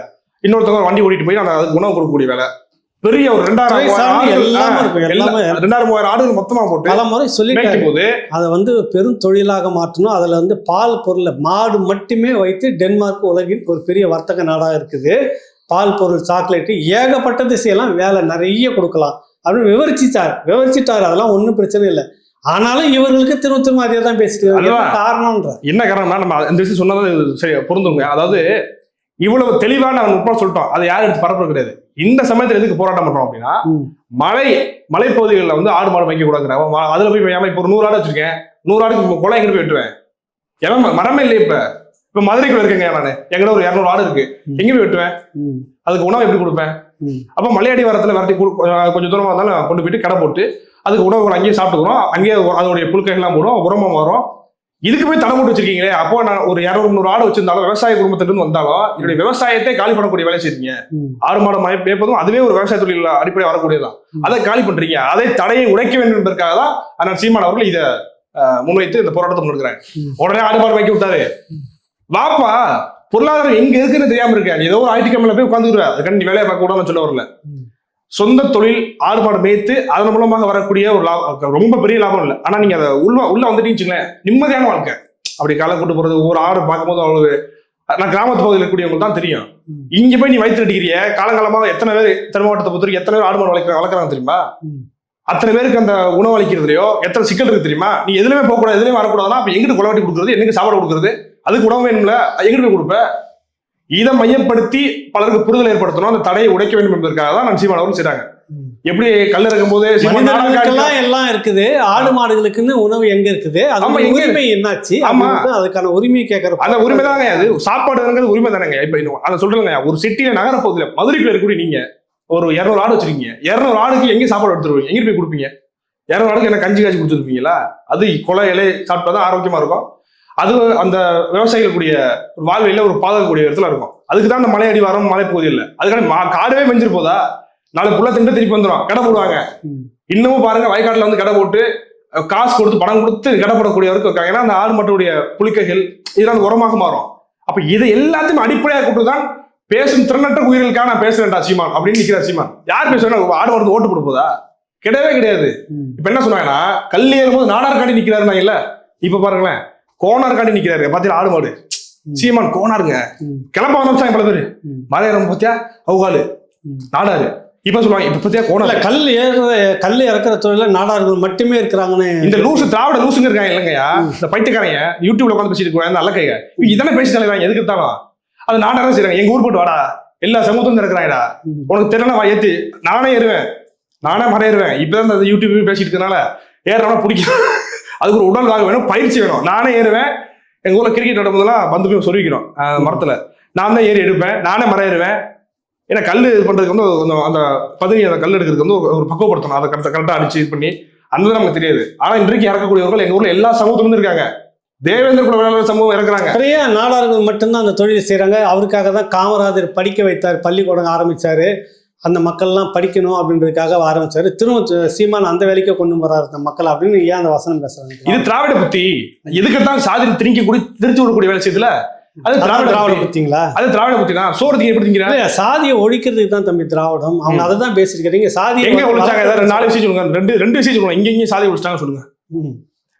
Speaker 1: இன்னொருத்தவங்க வண்டி ஓட்டிட்டு போய் அந்த அதுக்கு உணவு கொடுக்கக்கூடிய வேலை. பெரிய ஒரு ரெண்டாயிரம் ரெண்டாயிரம் மூவாயிரம் ஆடுகள் மொத்தமா போட்டு
Speaker 2: பல முறை
Speaker 1: மேய்க்கும் போது
Speaker 2: அதை வந்து பெரும் தொழிலாக மாற்றணும். அதில் வந்து பால் பொருளை மாடு மட்டுமே வைத்து டென்மார்க் உலகின் ஒரு பெரிய வர்த்தக நாடாக இருக்குது. பால் பொருள் சாக்லேட்டு ஏகப்பட்டது செய்யலாம் வேலை நிறைய கொடுக்கலாம். அப்படின்னு விவரிச்சிட்டார். விவரிச்சிட்டார். அதெல்லாம் ஒன்றும் பிரச்சனை இல்லை. ஆனாலும் இவர்களுக்கு திரும்ப திரும்ப அதே தான் பேசிட்டு. காரணம்ன்ற?
Speaker 1: என்ன காரணம்னா நம்ம இந்த விஷயம் சொன்னது சரி பொருந்துங்க அதாவது இவ்வளவு தெளிவான நுட்பம் சொல்லிட்டோம். அதை யாரும் எடுத்து பரப்புறது கிடையாது. இந்த சமயத்துல எதுக்கு போராட்டம் பண்றோம் அப்படின்னா. மலை மலைப்பகுதிகளில் வந்து ஆடு மாடு வைக்க கூடாதுங்கிறாங்க. அதுல போய் மேம இப்போ ஒரு நூறு ஆடு வச்சிருக்கேன். நூறு ஆடுக்கு கொலை எங்கிட்டு போய் வெட்டுவேன். ஏன்னா மரமே இல்லை இப்ப? இப்ப மதுரைக்குள்ள இருக்கேங்க நானு. எங்கிட்ட ஒரு இரநூறு ஆடு இருக்கு. எங்க போய் வெட்டுவேன்? அதுக்கு உணவு எப்படி கொடுப்பேன். அப்ப மலையடி வாரத்துல விரட்டி கொஞ்சம் தூரமா இருந்தாலும் கொண்டு போயிட்டு கடை போட்டு அதுக்கு உணவுகள் அங்கேயே சாப்பிட்டுக்கிறோம் அங்கேயே அதோடைய புழுக்கைகள்லாம் போடும். உரமா வரும் இதுக்கு போய் தடை போட்டு வச்சிருக்கீங்களே அப்போ நான் ஒரு இரநூறு முந்நூறு ஆடு வச்சிருந்தாலும் விவசாய குடும்பத்துல இருந்து வந்தாலும் என்னுடைய விவசாயத்தை காலி பண்ணக்கூடிய வேலை செய்றீங்க. ஆடு மாடு மய மேய்ப்பதும் அதுவே ஒரு விவசாய தொழில் அடிப்படை வரக்கூடியதுதான்.
Speaker 2: ம்.
Speaker 1: அதை காலி பண்றீங்க. அதை தடையை உடைக்க வேண்டும் என்பதற்காக தான் அண்ணன் சீமான் அவர்கள் இதை முன்வைத்து இந்த போராட்டத்தை முன்னிருக்கிறாங்க
Speaker 2: ம்.
Speaker 1: உடனே ஆடு மாடு வைக்க விட்டாரு. வாப்பா பொருளாதாரம் எங்க இருக்குன்னு தெரியாம இருக்க நீ ஏதோ ஒரு ஐடி கம்பெனில போய் உட்காந்துருவ அதுக்கான நீ வேலையை பார்க்க கூடாதுன்னு சொல்ல வரல. சொந்த தொழில் ஆடு மேய்த்து அதன் மூலமாக வரக்கூடிய ஒரு லாபம் ரொம்ப பெரிய லாபம் இல்லை. ஆனா நீங்க அதை உள்ள உள்ள வந்துட்டீங்கன்னு நிம்மதியான வாழ்க்கை. அப்படி காலை கூட்டு போறது ஒவ்வொரு ஆடு பார்க்கும்போது அவ்வளவு நான் கிராமத்து பகுதியில் இருக்கக்கூடியவங்களுக்கு தான் தெரியும். இங்க போய் நீ வயிற்று அடிக்கிறிய காலங்காலமாக எத்தனை பேர் தென் மாவட்டத்தை பொறுத்தவரைக்கும் எத்தனை பேர் ஆடு மாடு வளர்க்க வளர்க்குறாங்க தெரியுமா? அத்தனை பேருக்கு அந்த உணவு அளிக்கிறதுலையோ எத்தனை சிக்கல் இருக்கு தெரியுமா? நீ எதுலையுமே போகக்கூடாது எதுலையும் வரக்கூடாதுன்னா அப்ப எங்கிட்டு குளவாட்டி கொடுக்குறது எங்களுக்கு சாப்பாடு கொடுக்குறது? அதுக்கு உணவு வேணும்ல? எங்கிட்டு போய் கொடுப்ப. இதை மையப்படுத்தி பலருக்கு புரிதல் ஏற்படுத்தணும். அந்த தடையை உடைக்க வேண்டும் என்பதற்காக தான் நான் சீமான் அவர்கள் செய்றாங்க. எப்படி கல் இறக்கும் போது
Speaker 2: எல்லாம் இருக்குது. ஆடு மாடுகளுக்குன்னு உணவு எங்க இருக்குது? அது
Speaker 1: எங்க
Speaker 2: உரிமை என்னாச்சு?
Speaker 1: ஆமா.
Speaker 2: அதுக்கான உரிமையை கேட்கற
Speaker 1: அந்த உரிமை தாங்க அது. சாப்பாடு தானங்க உரிமை தானங்க. இப்ப அதை சொல்றேங்க. ஒரு சிட்டியில நகரப்பகுதியில மதுரைக்குள்ள இருக்கக்கூடிய நீங்க ஒரு இரநூறு ஆடு வச்சிருக்கீங்க. இரநூறு ஆடுக்கு எங்க சாப்பாடு எடுத்துருவீங்க எங்க போய் கொடுப்பீங்க? இரநூறு ஆடுக்கு என்ன கஞ்சி காய்ச்சி கொடுத்துருப்பீங்களா அது கொலை இலை சாப்பிட்டா தான் ஆரோக்கியமா இருக்கும். அது அந்த விவசாயிகள் கூடிய ஒரு வாழ்வையில ஒரு பாதுகாக்கக்கூடிய இடத்துல இருக்கும். அதுக்கு தான் அந்த மலை அடிவாரம் மலைப்பகுதி இல்லை. அதுக்கான மா- காடவே மெஞ்சிரு போதா? நாளை புள்ள திண்டு திருப்பி வந்துடும் கடை போடுவாங்க. இன்னமும் பாருங்க வயக்காட்டுல வந்து கடை போட்டு காசு கொடுத்து பணம் கொடுத்து கடப்படக்கூடியவருக்கு இருக்காங்க. ஏன்னா அந்த ஆடு மாட்டுடைய புளிக்கைகள் இதெல்லாம் உரமாக மாறும். அப்ப இதை எல்லாத்தையும் அடிப்படையாக கொண்டு தான் பேசும் திறனற்ற உயிர்களுக்காக நான் பேசுறேன்டா சீமான் அப்படின்னு நிக்கிறார் சீமான். யார் பேசுறா ஆடு மருந்து ஓட்டு போட போதா? கிடையவே கிடையாது. இப்ப என்ன சொன்னாங்கன்னா கல் ஏறும்போது நாடார்காண்டி நிக்கிறாருன்னா இல்ல? இப்ப பாருங்களேன். கோனார்காண்டி நிக்கிறாரு. பாத்தீங்களா ஆடு மாடு. சீமான் கோனாருங்க. கிளம்ப ஆரம்பிச்சாங்க பல பேரு.
Speaker 2: ம்.
Speaker 1: மலை ஏறும் பாத்தியா அவுகாலு. நாடாரு. இப்ப சொல்லுவாங்க இப்ப பாத்தியா கோனார்
Speaker 2: கல் ஏறுற கல் இறக்குற தொழில நாடார்கள் மட்டுமே இருக்கிறாங்கன்னு.
Speaker 1: இந்த லூசு திராவிட லூசுங்க இருக்காங்க இல்லைங்கய்யா. இந்த பைத்தியக்காரங்க யூடியூப்ல உட்காந்து பேசிட்டு இருக்காங்க நல்ல கைங்க. இதெல்லாம் பேசி தலைவாங்க எதுக்கு இருந்தாலும். அது நாடார செய்றாங்க. எங்க ஊர் போட்டு வாடா. எல்லா சமூகத்தும் இருக்கிறாங்கடா. உனக்கு தெரியல ஏத்து. நானே ஏறுவேன். நானே ஏறுவேன். இப்பதான் இந்த யூடியூப் பேசிட்டு இருக்கனால ஏறவனா பிடிக்கும். அதுக்கு ஒரு உடல் வாங்க வேணும் பயிற்சி வேணும். நானே ஏறுவேன். எங்க ஊர்ல கிரிக்கெட் நடக்கும்போதெல்லாம் வந்து போய் சொருவிக்கிறோம் அஹ், மரத்துல. நான் தான் ஏறி எடுப்பேன். நானே மரம் ஏறுவேன். ஏன்னா கல் இது பண்றதுக்கு வந்து கொஞ்சம் அந்த பதவி அந்த கல் எடுக்கிறதுக்கு வந்து ஒரு- பக்குவப்படுத்தணும். அதை கரெக்டாக கரெக்டாக அடிச்சு இது பண்ணி அந்த நமக்கு தெரியாது. ஆனா இன்றைக்கு இறக்கக்கூடியவர்கள் எங்க ஊர்ல எல்லா சமூகத்திலும் இருக்காங்க. தேவேந்திர குல வேளாளர் சமூகம் இறக்குறாங்க.
Speaker 2: நிறைய நாடார்கள் மட்டும்தான் அந்த தொழிலை செய்றாங்க. அவருக்காக தான் காமராஜர் படிக்க வைத்தார் பள்ளிக்கூடம் ஆரம்பிச்சாரு. அந்த மக்கள்லாம் படிக்கணும் அப்படின்றதுக்காக ஆரம்பிச்சாரு திரும்ப சீமான் அந்த வேலைக்கே கொண்டு வராரு அந்த மக்கள் அப்படின்னு ஏன் அந்த வசனம் பேசுறாங்க
Speaker 1: இது திராவிட புத்தி. எதுக்குத்தான் சாதி திணிக்க கூடிய திருச்சி விடக்கூடிய வேலை செய்யுதுல அது திராவிட
Speaker 2: திராவிட
Speaker 1: புத்தி.
Speaker 2: புத்திங்களா?
Speaker 1: அது திராவிட புத்தி தான். சோறு திங்க எப்படி திங்கிறேன்
Speaker 2: இல்ல, சாதியை ஒழிக்கிறதுக்கு தான் தம்பி திராவிடம். அவங்க அதை தான் பேசிருக்கீங்க சாதியை
Speaker 1: எங்க ஒழிச்சாங்க? ஏதாவது நாலு விஷயம் சொல்லுங்க. ரெண்டு ரெண்டு விஷயம் சொல்லுங்க. இங்க இங்க சாதி ஒழிச்சிட்டாங்க சொல்லுங்க.
Speaker 2: ம்.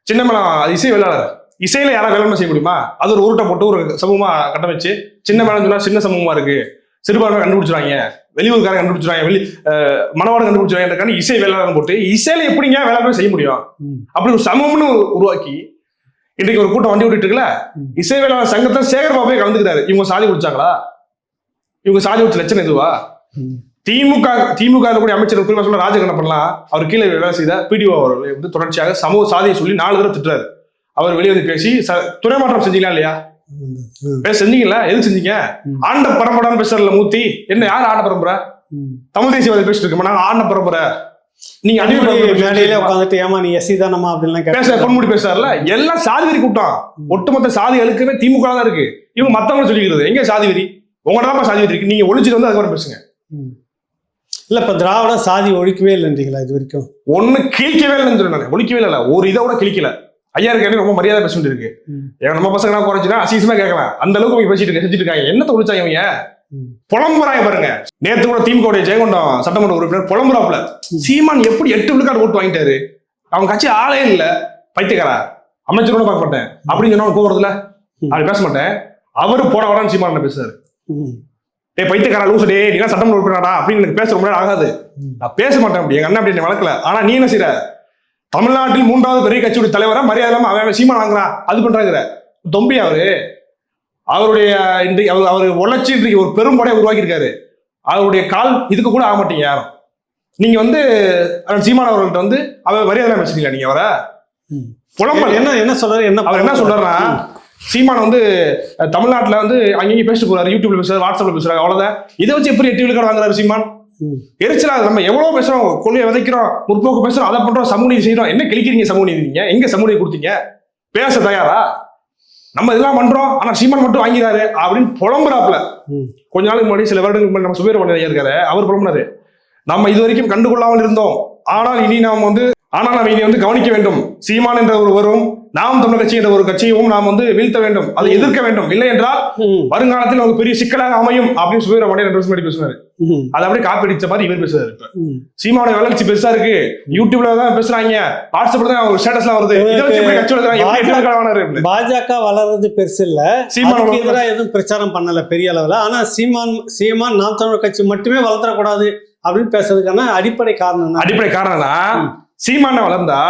Speaker 1: சின்ன மேளம் அது இசை வேளாளர். இசையில யாராவது வேளாண்மை செய்ய முடியுமா? அது ஒரு உருட்டை போட்டு ஒரு சமூகமா கட்டமைச்சு சின்ன மேளம் சொன்னா சின்ன சமூகமா இருக்கு. சிறுபான்மை கண்டுபிடிச்சிருவாங்க. வெளியூர்காரங்க கண்டுபிடிச்சிருவாங்க. வெளி மணவாடு கண்டுபிடிச்சிருவாங்க. இசை வேளாளர் போட்டு இசையில எப்படிங்க வேளாண்மை செய்ய முடியும். அப்படி ஒரு சமூகம்னு உருவாக்கி இன்றைக்கு ஒரு கூட்டம் வண்டி விட்டுட்டு இருக்குல்ல. இசை வேளாளர் சங்கத்தை சேகர் பாபே கலந்துக்கிறாரு இவங்க சாதி குடிச்சாங்களா? இவங்க சாதி குடிச்ச லட்சணம் இதுவா
Speaker 2: ம்.
Speaker 1: திமுக திமுக கூடிய அமைச்சர் குறிப்பா சொல்ல பண்ணலாம். அவர் கீழே வேலை செய்த பிடிஓ அவர்களை வந்து தொடர்ச்சியாக சமூக சாதியை சொல்லி நாலு தடவை திட்டுறாரு. அவர் வெளியே வந்து பேசி ச- துறை மாற்றம் செஞ்சீங்களா இல்லையா? செஞ்சீங்களா எது செஞ்சீங்க. ஆண்ட பரம்பரான்னு பேசுறதுல மூர்த்தி. என்ன யார் ஆண்ட பரம்பரை. தமிழ் தேசியவாதி பேசிட்டு இருக்கோம் நாங்க ஆண்ட பரம்பரை. நீங்க
Speaker 2: அடிப்படை மேடையில? உட்காந்துட்டு ஏமா நீ எஸ்சி தானமா அப்படின்லாம்
Speaker 1: பேச பொன்முடி பேசுறாருல? எல்லாம் சாதி வெறி கூட்டம். ஒட்டுமொத்த சாதி அழுக்குமே திமுக தான் இருக்கு. இவங்க மத்தவங்க சொல்லிக்கிறது. எங்க சாதி வெறி? உங்கள்ட்ட தான் சாதி வெறி இருக்கு. நீங்க ஒழிச்சிட்டு வந்து அதுக்கப்புறம் பேசுங்க.
Speaker 2: இல்ல இப்ப திராவிடம் சாதி ஒழிக்கவே இல்லைன்றீங்களா இது வரைக்கும்?
Speaker 1: ஒண்ணு கிழிக்கவே இல்லைன்னு சொல்றேன் ஒழிக்கவே இல்லை ஒரு இதை கூட கிழிக்கல. ஐயா இருக்க ரொம்ப மரியாதை பேச வேண்டியிருக்கு
Speaker 2: ம்.
Speaker 1: ஏன் நம்ம பசங்க குறைச்சுன்னா அசீசமா கேட்கலாம். அந்த அளவுக்கு இவங்க பேசிட்டு இருக்க- செஞ்சுட்டு இருக்காங்க. என்னத்த ஒழிச்சாங்க இவங்க. புலம்புறாங்க பாருங்க. நேத்து கூட திமுக ஜெயங்கொண்டம் சட்டமன்ற உறுப்பினர் புலம்புறாப்புல. சீமான் எப்படி எட்டு விழுக்காடு ஓட்டு வாங்கிட்டாரு? அவங்க கட்சி ஆளே இல்ல. பைத்தியக்காரா? அமைச்சர் கூட பார்க்க மாட்டேன். அப்படின்னு சொன்னா
Speaker 2: ம்.
Speaker 1: அப்படி பேச மாட்டேன். அவரு போன வாரம் சீமான் என்ன பேசுறாரு. டேய் பைத்தியக்காரா லூசு டே நீங்க சட்டமன்ற உறுப்பினரா? அப்படின்னு எனக்கு பேச ரொம்ப நேரம் ஆகாது. நான் பேச மாட்டேன் அப்படி. எங்க அண்ணன் அப்படி என்னை வளர்க்கல. ஆனா நீ என்ன செய்யற தமிழ்நாட்டில் மூன்றாவது பெரிய கட்சியுடைய தலைவரா மரியாதை இல்லாம அவன் சீமான் வாங்குறான். அது பண்றாங்கிற. தொம்பி அவரு. அவருடைய இன்றைக்கு அவர் அவர் உழைச்சி இன்றைக்கு ஒரு பெரும்படையை உருவாக்கி இருக்காரு அவருடைய கால் இதுக்கு கூட ஆக மாட்டீங்க யாரும். நீங்க வந்து சீமான் அவர்கள்ட்ட வந்து அவர் மரியாதை இல்லாம வச்சிருக்கீங்களா நீங்க அவரை. புலம்பல்.
Speaker 2: என்ன என்ன சொல்றாரு என்ன
Speaker 1: அவர் என்ன சொல்றாருன்னா சீமான் வந்து தமிழ்நாட்டுல வந்து அங்கேயும் பேசிட்டு போறாரு யூடியூப்ல பேசுறாரு வாட்ஸ்அப்ல பேசுறாரு அவ்வளவுதான். இதை வச்சு எப்படி எட்டு விழுக்காடு வாங்குறாரு சீமான். எரிச்சலா நம்ம எவ்வளவு பேசுறோம் கொள்கையை விதைக்கிறோம் முற்போக்கு பேசுறோம் அதை பண்றோம் சமூக செய்யறோம் என்ன கிழிக்கிறீங்க சமூக நீதி நீங்க? எங்க சமூக கொடுத்தீங்க? பேச தயாரா? நம்ம இதெல்லாம் பண்றோம் ஆனா சீமான் மட்டும் வாங்கிறாரு அப்படின்னு புலம்புறாப்புல. கொஞ்ச நாளுக்கு முன்னாடி சில வருடங்களுக்கு முன்னாடி நம்ம சுபீர ஐயா இருக்காரு. அவர் புலம்புனாரு. நம்ம இது வரைக்கும் கண்டுகொள்ளாமல் இருந்தோம். ஆனால் இனி நாம் வந்து ஆனால் நாம் இனி வந்து கவனிக்க வேண்டும். சீமான் என்ற ஒரு வரும் நாம் தமிழ் கட்சி என்ற ஒரு கட்சியையும் நாம் வந்து வீழ்த்த வேண்டும். அதை எதிர்க்க வேண்டும். இல்லை என்றால். வருங்காலத்தில் நமக்கு பெரிய சிக்கலாக அமையும் அப்படின்னு சுபீர மணி ரெண்டு வருஷம் பேசுனாரு. அதை அப்படியே காப்பி அடிச்ச மாதிரி இவர் பேசுறாரு இப்ப.
Speaker 2: ம்.
Speaker 1: சீமானோட வளர்ச்சி பெருசா இருக்கு. யூடியூப்ல தான் பேசுறாங்க. வாட்ஸ்அப்ல தான் ஒரு ஸ்டேட்டஸ்லாம் வருது. இதை.
Speaker 2: பாஜக வளர்றது பெருசு இல்ல.
Speaker 1: சீமான்
Speaker 2: எதிராக எதுவும் பிரச்சாரம் பண்ணல பெரிய அளவுல. ஆனா சீமான் சீமான் நாம் தமிழர் கட்சி மட்டுமே வளர்த்தரக்கூடாது அப்படின்னு பேசுறதுக்கான அடிப்படை காரணம்?
Speaker 1: அடிப்படை காரணம்னா. சீமான வளர்ந்தா.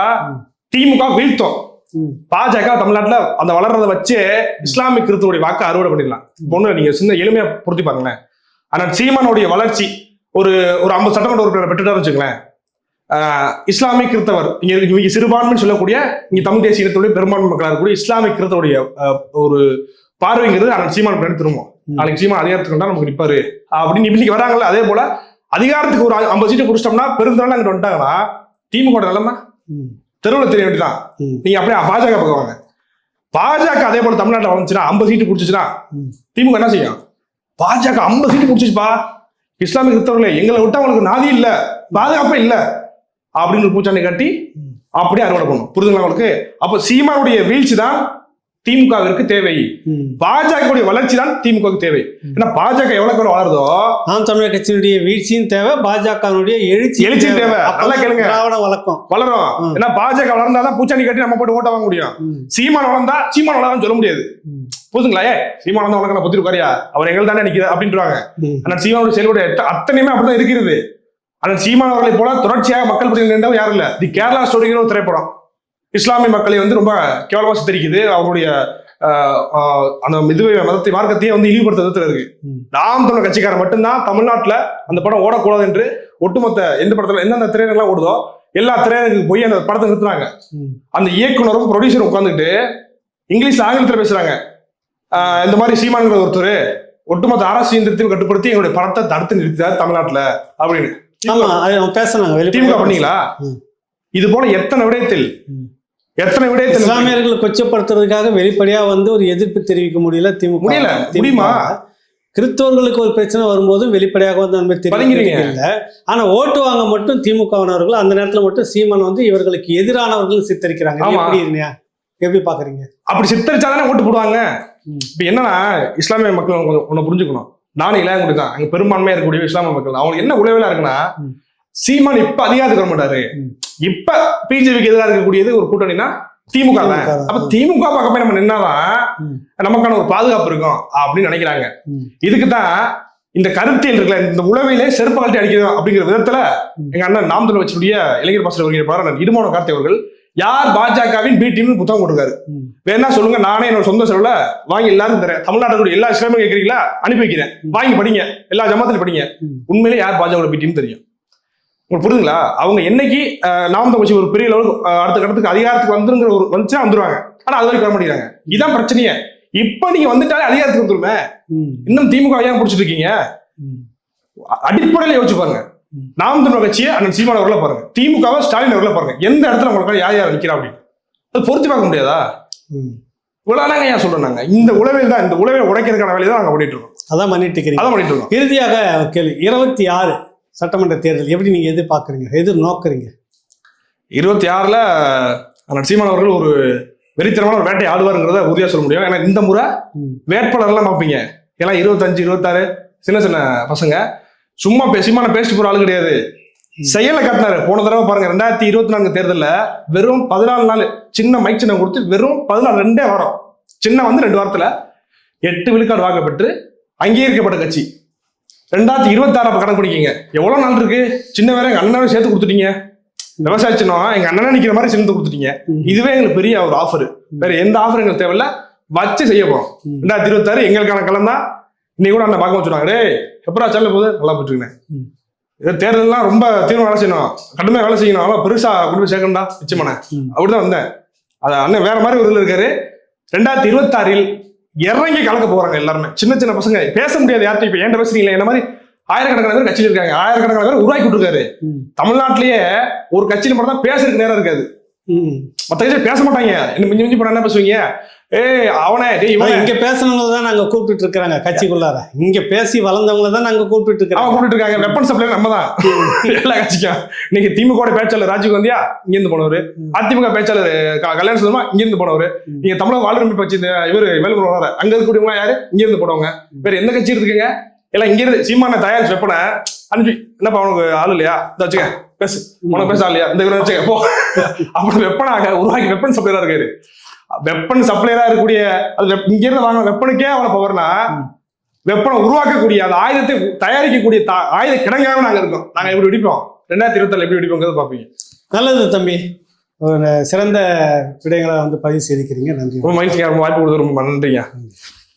Speaker 1: திமுக வீழ்த்தும். பாஜக தமிழ்நாட்டுல அந்த வளர்றத வச்சு இஸ்லாமிக் கிறிஸ்துவோட வாக்கு அறுவடை பண்ணிடலாம். பொண்ணு நீங்க சின்ன எளிமையா பொருத்தி பாருங்களேன். ஆனா சீமானுடைய வளர்ச்சி ஒரு ஒரு ஐம்பது சட்டமன்ற உறுப்பினர் பெற்றுட்டாரு வச்சுங்களேன் ஆஹ் இஸ்லாமிக் கிறிஸ்தவர் இங்க இவங்க சிறுபான்மைன்னு சொல்லக்கூடிய இங்க தமிழ் தேசிய இனத்துடைய பெரும்பான்மை மக்களாக இருக்கக்கூடிய இஸ்லாமிக் கிறிஸ்தவுடைய ஆஹ், ஒரு பார்வைங்கிறது அண்ணன் சீமான் பின்னாடி திரும்பும். நாளைக்கு சீமான் அதிகாரத்துக்கு வந்தா நமக்கு நிப்பாரு. அப்படின்னு இன்னைக்கு வராங்கல்ல அதே போல அதிகாரத்துக்கு ஒரு ஐம்பது சீட்டு குடிச்சிட்டோம்னா பெருந்திரளா அங்கிட்டு வந்துட்டாங்கன்னா திமுக நிலைமை?
Speaker 2: ம்.
Speaker 1: தெருவில் தெரிய வேண்டியதான். நீங்க அப்படியே பாஜக பக்கம் வாங்க. பாஜக அதே போல தமிழ்நாட்டில் வளர்ந்துச்சுன்னா ஐம்பது சீட்டு பிடிச்சிச்சுன்னா. திமுக என்ன செய்யும்? பாஜக ஐம்பது சீட்டு பிடிச்சிச்சுப்பா. இஸ்லாமிய கிறிஸ்தவர்களே எங்களை விட்டு அவங்களுக்கு நாதி இல்ல பாதுகாப்பே இல்ல. அப்படின்னு ஒரு பூச்சாண்டி கட்டி அப்படியே அறுவடை பண்ணும் புரிதுங்களா உங்களுக்கு? அப்போ சீமானுடைய வீழ்ச்சி தான் திமுகவிற்கு தேவை. பாஜகவுடைய வளர்ச்சி தான் திமுகவுக்கு தேவை. ஏன்னா பாஜக எவ்வளவு வளருதோ?
Speaker 2: நாம் தமிழர் கட்சியினுடைய வீழ்ச்சியும் தேவை பாஜகவினுடைய எழுச்சி
Speaker 1: எழுச்சியும் தேவை. நல்லா கேளுங்க.
Speaker 2: திராவிட வழக்கம்.
Speaker 1: வளரும். ஏன்னா பாஜக வளர்ந்தாதான் பூச்சாண்டி கட்டி நம்ம போட்டு ஓட்ட வாங்க முடியும். சீமான் வளர்ந்தா சீமான் வளர்ந்தான்னு சொல்ல முடியாது. புரிதுங்களா ஏ சீமான் வளர்ந்தா உனக்கு பத்தி இருக்காரியா அவர் எங்கள் தானே நிக்கிறது அப்படின்றாங்க. ஆனால் சீமானுடைய செயல்பாடு அத்தனையுமே அப்படிதான் இருக்கிறது. ஆனால் சீமான் அவர்களை போல தொடர்ச்சியாக மக்கள் நின்றவர் யாரும் இல்ல. தி கேரளா ஸ்டோரிங்கிற ஒரு திரைப்படம். இஸ்லாமிய மக்களை வந்து ரொம்ப கேவலமா சித்தரிக்குது அவருடைய அந்த இதுவை மதத்தை மார்க்கத்தையே வந்து இழிவுபடுத்த விதத்துல இருக்கு. நாம் தமிழர் கட்சிக்காரன் மட்டும்தான் தமிழ்நாட்டுல அந்த படம் ஓடக்கூடாது என்று ஒட்டுமொத்த எந்த படத்துல எந்தெந்த திரையரங்கெல்லாம் ஓடுதோ எல்லா திரையரங்குக்கு போய் அந்த படத்தை நிறுத்துறாங்க. அந்த இயக்குனரும் ப்ரொடியூசரும் உட்காந்துட்டு இங்கிலீஷ்ல ஆங்கிலத்தில் பேசுறாங்க இந்த மாதிரி சீமான்கிற ஒருத்தர் ஒட்டுமொத்த அரசு இயந்திரத்தையும் கட்டுப்படுத்தி எங்களுடைய படத்தை தடுத்து நிறுத்தினார் தமிழ்நாட்டுல அப்படின்னு
Speaker 2: பேசுனாங்க
Speaker 1: திமுக பண்ணீங்களா. இது போல எத்தனை விடயத்தில். எத்தனை விடயத்தில்
Speaker 2: இஸ்லாமியர்களை கொச்சப்படுத்துறதுக்காக வெளிப்படையா வந்து ஒரு எதிர்ப்பு தெரிவிக்க முடியல திமுக.
Speaker 1: முடியல. முடியுமா?
Speaker 2: கிறிஸ்தவர்களுக்கு ஒரு பிரச்சனை வரும்போதும் வெளிப்படையாக வந்து அந்த மாதிரி இல்ல. ஆனா ஓட்டு வாங்க மட்டும் திமுகவினர்கள் அந்த நேரத்துல மட்டும் சீமான் வந்து இவர்களுக்கு எதிரானவர்கள் சித்தரிக்கிறாங்க. எப்படி இருந்தீங்க எப்படி பாக்குறீங்க?
Speaker 1: அப்படி சித்தரிச்சாதானே ஓட்டு போடுவாங்க. இப்ப என்னன்னா இஸ்லாமிய மக்கள் கொஞ்சம் ஒண்ணு புரிஞ்சுக்கணும். நானும் இளையங்குடி தான். அங்க பெரும்பான்மையா இருக்கக்கூடிய இஸ்லாமிய மக்கள். அவங்களுக்கு என்ன உளவிலா இருக்குன்னா. சீமான் இப்ப அதிகாரத்துக்கு வர மாட்டாரு. இப்ப பிஜேபிக்கு எதிராக இருக்கக்கூடியது ஒரு கூட்டணினா திமுக தான். அப்ப திமுக பக்கம் நம்ம நின்னாதான். நமக்கான ஒரு பாதுகாப்பு இருக்கும் அப்படின்னு நினைக்கிறாங்க
Speaker 2: ம்.
Speaker 1: இதுக்கு தான் இந்த கருத்தியல் இருக்குல்ல இந்த உளவிலே செருப்பு கழட்டி அடிக்கணும் அப்படிங்கிற விதத்துல. எங்க அண்ணன் நாம் தமிழ் வச்சுடைய இளைஞர் பாசல் வருகிற இடுமான கார்த்தி அவர்கள் யார் பாஜகவின் பி டீம்னு புத்தகம் போட்டிருக்காரு
Speaker 2: ம்.
Speaker 1: வேணா சொல்லுங்க நானே என்னோட சொந்த செலவுல வாங்கி எல்லாரும் தரேன் தமிழ்நாட்டுல எல்லா இஸ்லாமியும் கேட்கறீங்களா அனுப்பி வைக்கிறேன் வாங்கி படிங்க எல்லா ஜமாத்திலும் படிங்க. உண்மையிலே யார் பாஜக பி டீம் தெரியும் உங்களுக்கு புரியுதுங்களா? அவங்க என்னைக்கு நாம் கட்சி ஒரு பெரிய லெவலுக்கு அடுத்த கட்டத்துக்கு அதிகாரத்துக்கு வந்துருங்கிற ஒரு வந்துச்சா வந்துருவாங்க. ஆனா அது வரைக்கும் வர மாட்டேங்கிறாங்க. இதான் பிரச்சனையே. இப்ப நீங்க வந்துட்டாலே அதிகாரத்துக்கு வந்துருமே. இன்னும் திமுக ஏன் பிடிச்சிட்டு இருக்கீங்க. அடிப்படையில யோசிச்சு பாருங்க. நாம் தமிழ் கட்சியை அண்ணன் சீமான் அவர்களை பாருங்க. திமுகவை ஸ்டாலின் அவர்களை பாருங்க. எந்த இடத்துல உங்களுக்கு யார் யார் நிக்கிறா அப்படின்னு. அது பொருத்தி பார்க்க முடியாதா. இவ்வளவுதாங்க ஏன் சொல்றோம் நாங்க? இந்த உளவில் தான் இந்த உளவை உடைக்கிறதுக்கான வேலையை தான் நாங்க பண்ணிட்டு இருக்கோம்.
Speaker 2: அதான் பண்ணிட்டு இருக்கிறீங்க.
Speaker 1: அதான் பண்ணிட்டு இருக்கோம்.
Speaker 2: இறுதியாக கேள்வி. இருபத்தி ஆறு. சட்டமன்ற தேர்தல் எப்படி நீங்க எதிர்பார்க்கறீங்க? எதிர் நோக்குறீங்க?
Speaker 1: இருபத்தி ஆறுல அண்ணன் சீமான் அவர்கள் ஒரு வெறித்தனமான ஒரு வேட்டை ஆடுவாருங்கிறத உறுதியா சொல்ல முடியும். ஏன்னா இந்த முறை. வேட்பாளர்லாம் பார்ப்பீங்க. எல்லாம் இருபத்தஞ்சு இருபத்தாறு சின்ன சின்ன பசங்க. சும்மா பே- சீமான பேசிட்டு போற ஆளு கிடையாது. செயலை காட்டினாரு. போன தடவை பாருங்க ரெண்டாயிரத்தி இருபத்தி நான்கு தேர்தல்ல வெறும் பதினாலு நாள் சின்ன மைக் சின்னம் கொடுத்து வெறும் பதினாலு ரெண்டே வாரம். சின்ன வந்து ரெண்டு வாரத்துல எட்டு விழுக்காடு வாக்கப்பட்டு அங்கீகரிக்கப்பட்ட கட்சி. ரெண்டாயிரத்தி இருபத்தி ஆறு கணக்கு பிடிக்கிங்க. எவ்வளவு நாள் இருக்கு? சின்ன வேற எங்க அண்ணனாவே சேர்த்து கொடுத்துட்டீங்க. விவசாய சின்னம் எங்க அண்ணனா நிக்கிற மாதிரி சின்னத்தை கொடுத்துட்டீங்க. இதுவே எங்களுக்கு பெரிய ஒரு ஆஃபர் வேற எந்த ஆஃபர் எங்களுக்கு தேவையில்ல? வச்சு செய்ய போறோம்.
Speaker 2: ம்.
Speaker 1: ரெண்டாயிரத்தி இருபத்தாறு எங்களுக்கான களம் தான். இன்னைக்கு கூட அண்ணன் பார்க்க வச்சுருவாங்க. டேய் எப்படா செல்ல போகுது? நல்லா போட்டுருக்கேன். இது தேர்தல்லாம் ரொம்ப தீவிரம் வேலை செய்யணும். கடுமையா வேலை செய்யணும். அவ்வளோ பெருசா கொண்டு போய் சேர்க்கணும்டா. நிச்சயமான. அப்படிதான் வந்தேன். அது அண்ணன் வேற மாதிரி ஒரு இருக்காரு. ரெண்டாயிரத்தி இருபத்தாறில் இறங்கி கலக்க போறாங்க எல்லாருமே. சின்ன சின்ன பசங்க பேச முடியாது யார்கிட்ட இப்ப. ஏன்ட பேசுறீங்களா என்ன மாதிரி? ஆயிரக்கணக்கான பேர் கட்சியில் இருக்காங்க. ஆயிரக்கணக்கான பேர் உருவாக்கி விட்டுருக்காரு. தமிழ்நாட்டிலேயே ஒரு கட்சியில மட்டும் தான் பேசுறதுக்கு நேரம் இருக்காது.
Speaker 2: ம்.
Speaker 1: மத்த கட்சியில பேச மாட்டாங்க. மிஞ்சி மிஞ்சி போனா என்ன பேசுவீங்க? ஏய் அவனே இவனே.
Speaker 2: இங்க பேசுனவங்க தான் நாங்க கூப்பிட்டு இருக்கிறாங்க கட்சிக்குள்ளார. இங்க பேசி வளர்ந்தவங்கள தான் நாங்க கூப்பிட்டு
Speaker 1: அவன்
Speaker 2: இருக்கிறோம்
Speaker 1: கூப்பிட்டு இருக்காங்க. வெப்பன் சப்ளை நம்ம தான் எல்லா கட்சிக்கும் இன்னைக்கு திமுக பேச்சாளர் ராஜீவ் காந்தியா இங்க இருந்து போனவர். அதிமுக பேச்சாளர் கல்யாண சுத்தமா இங்க இருந்து போனவர். நீங்க தமிழக வாழ்வுரிமை பற்றி இந்த இவர் வர அங்க இருக்கக்கூடியவங்க யாரு? இங்க இருந்து போனவங்க வேற எந்த கட்சி இருக்குங்க? எல்லாம் இங்க இருந்து சீமான தயாரிச்சு வெப்பனை அனுப்பி. என்னப்பா அவனுக்கு ஆள் இல்லையா? இந்த வச்சுக்க. பேசு. உனக்கு பேச இல்லையா இந்த இவரை வச்சுக்க போ. அப்படி வெப்பனாக உருவாக்கி வெப்பன் சப்ளையரா இருக்காரு. வெப்பன் சப்ளையரா இருக்கக்கூடிய அது இங்க இருந்து வாங்கின வெப்பனுக்கே அவனை பவர்னா. வெப்பனை உருவாக்கக்கூடிய அந்த ஆயுதத்தை தயாரிக்கக்கூடிய ஆயுத கிடங்காக நாங்க இருக்கோம். நாங்க எப்படி வெடிப்போம்? ரெண்டாயிரத்தி இருபத்தி எப்படி வெடிப்போங்கிறத பாப்பீங்க
Speaker 2: நல்லது தம்பி. சிறந்த விடயங்களை வந்து பதிவு செய்திருக்கிறீங்க நன்றி.
Speaker 1: ரொம்ப வாய்ப்பு கொடுத்து ரொம்ப நன்றிங்க.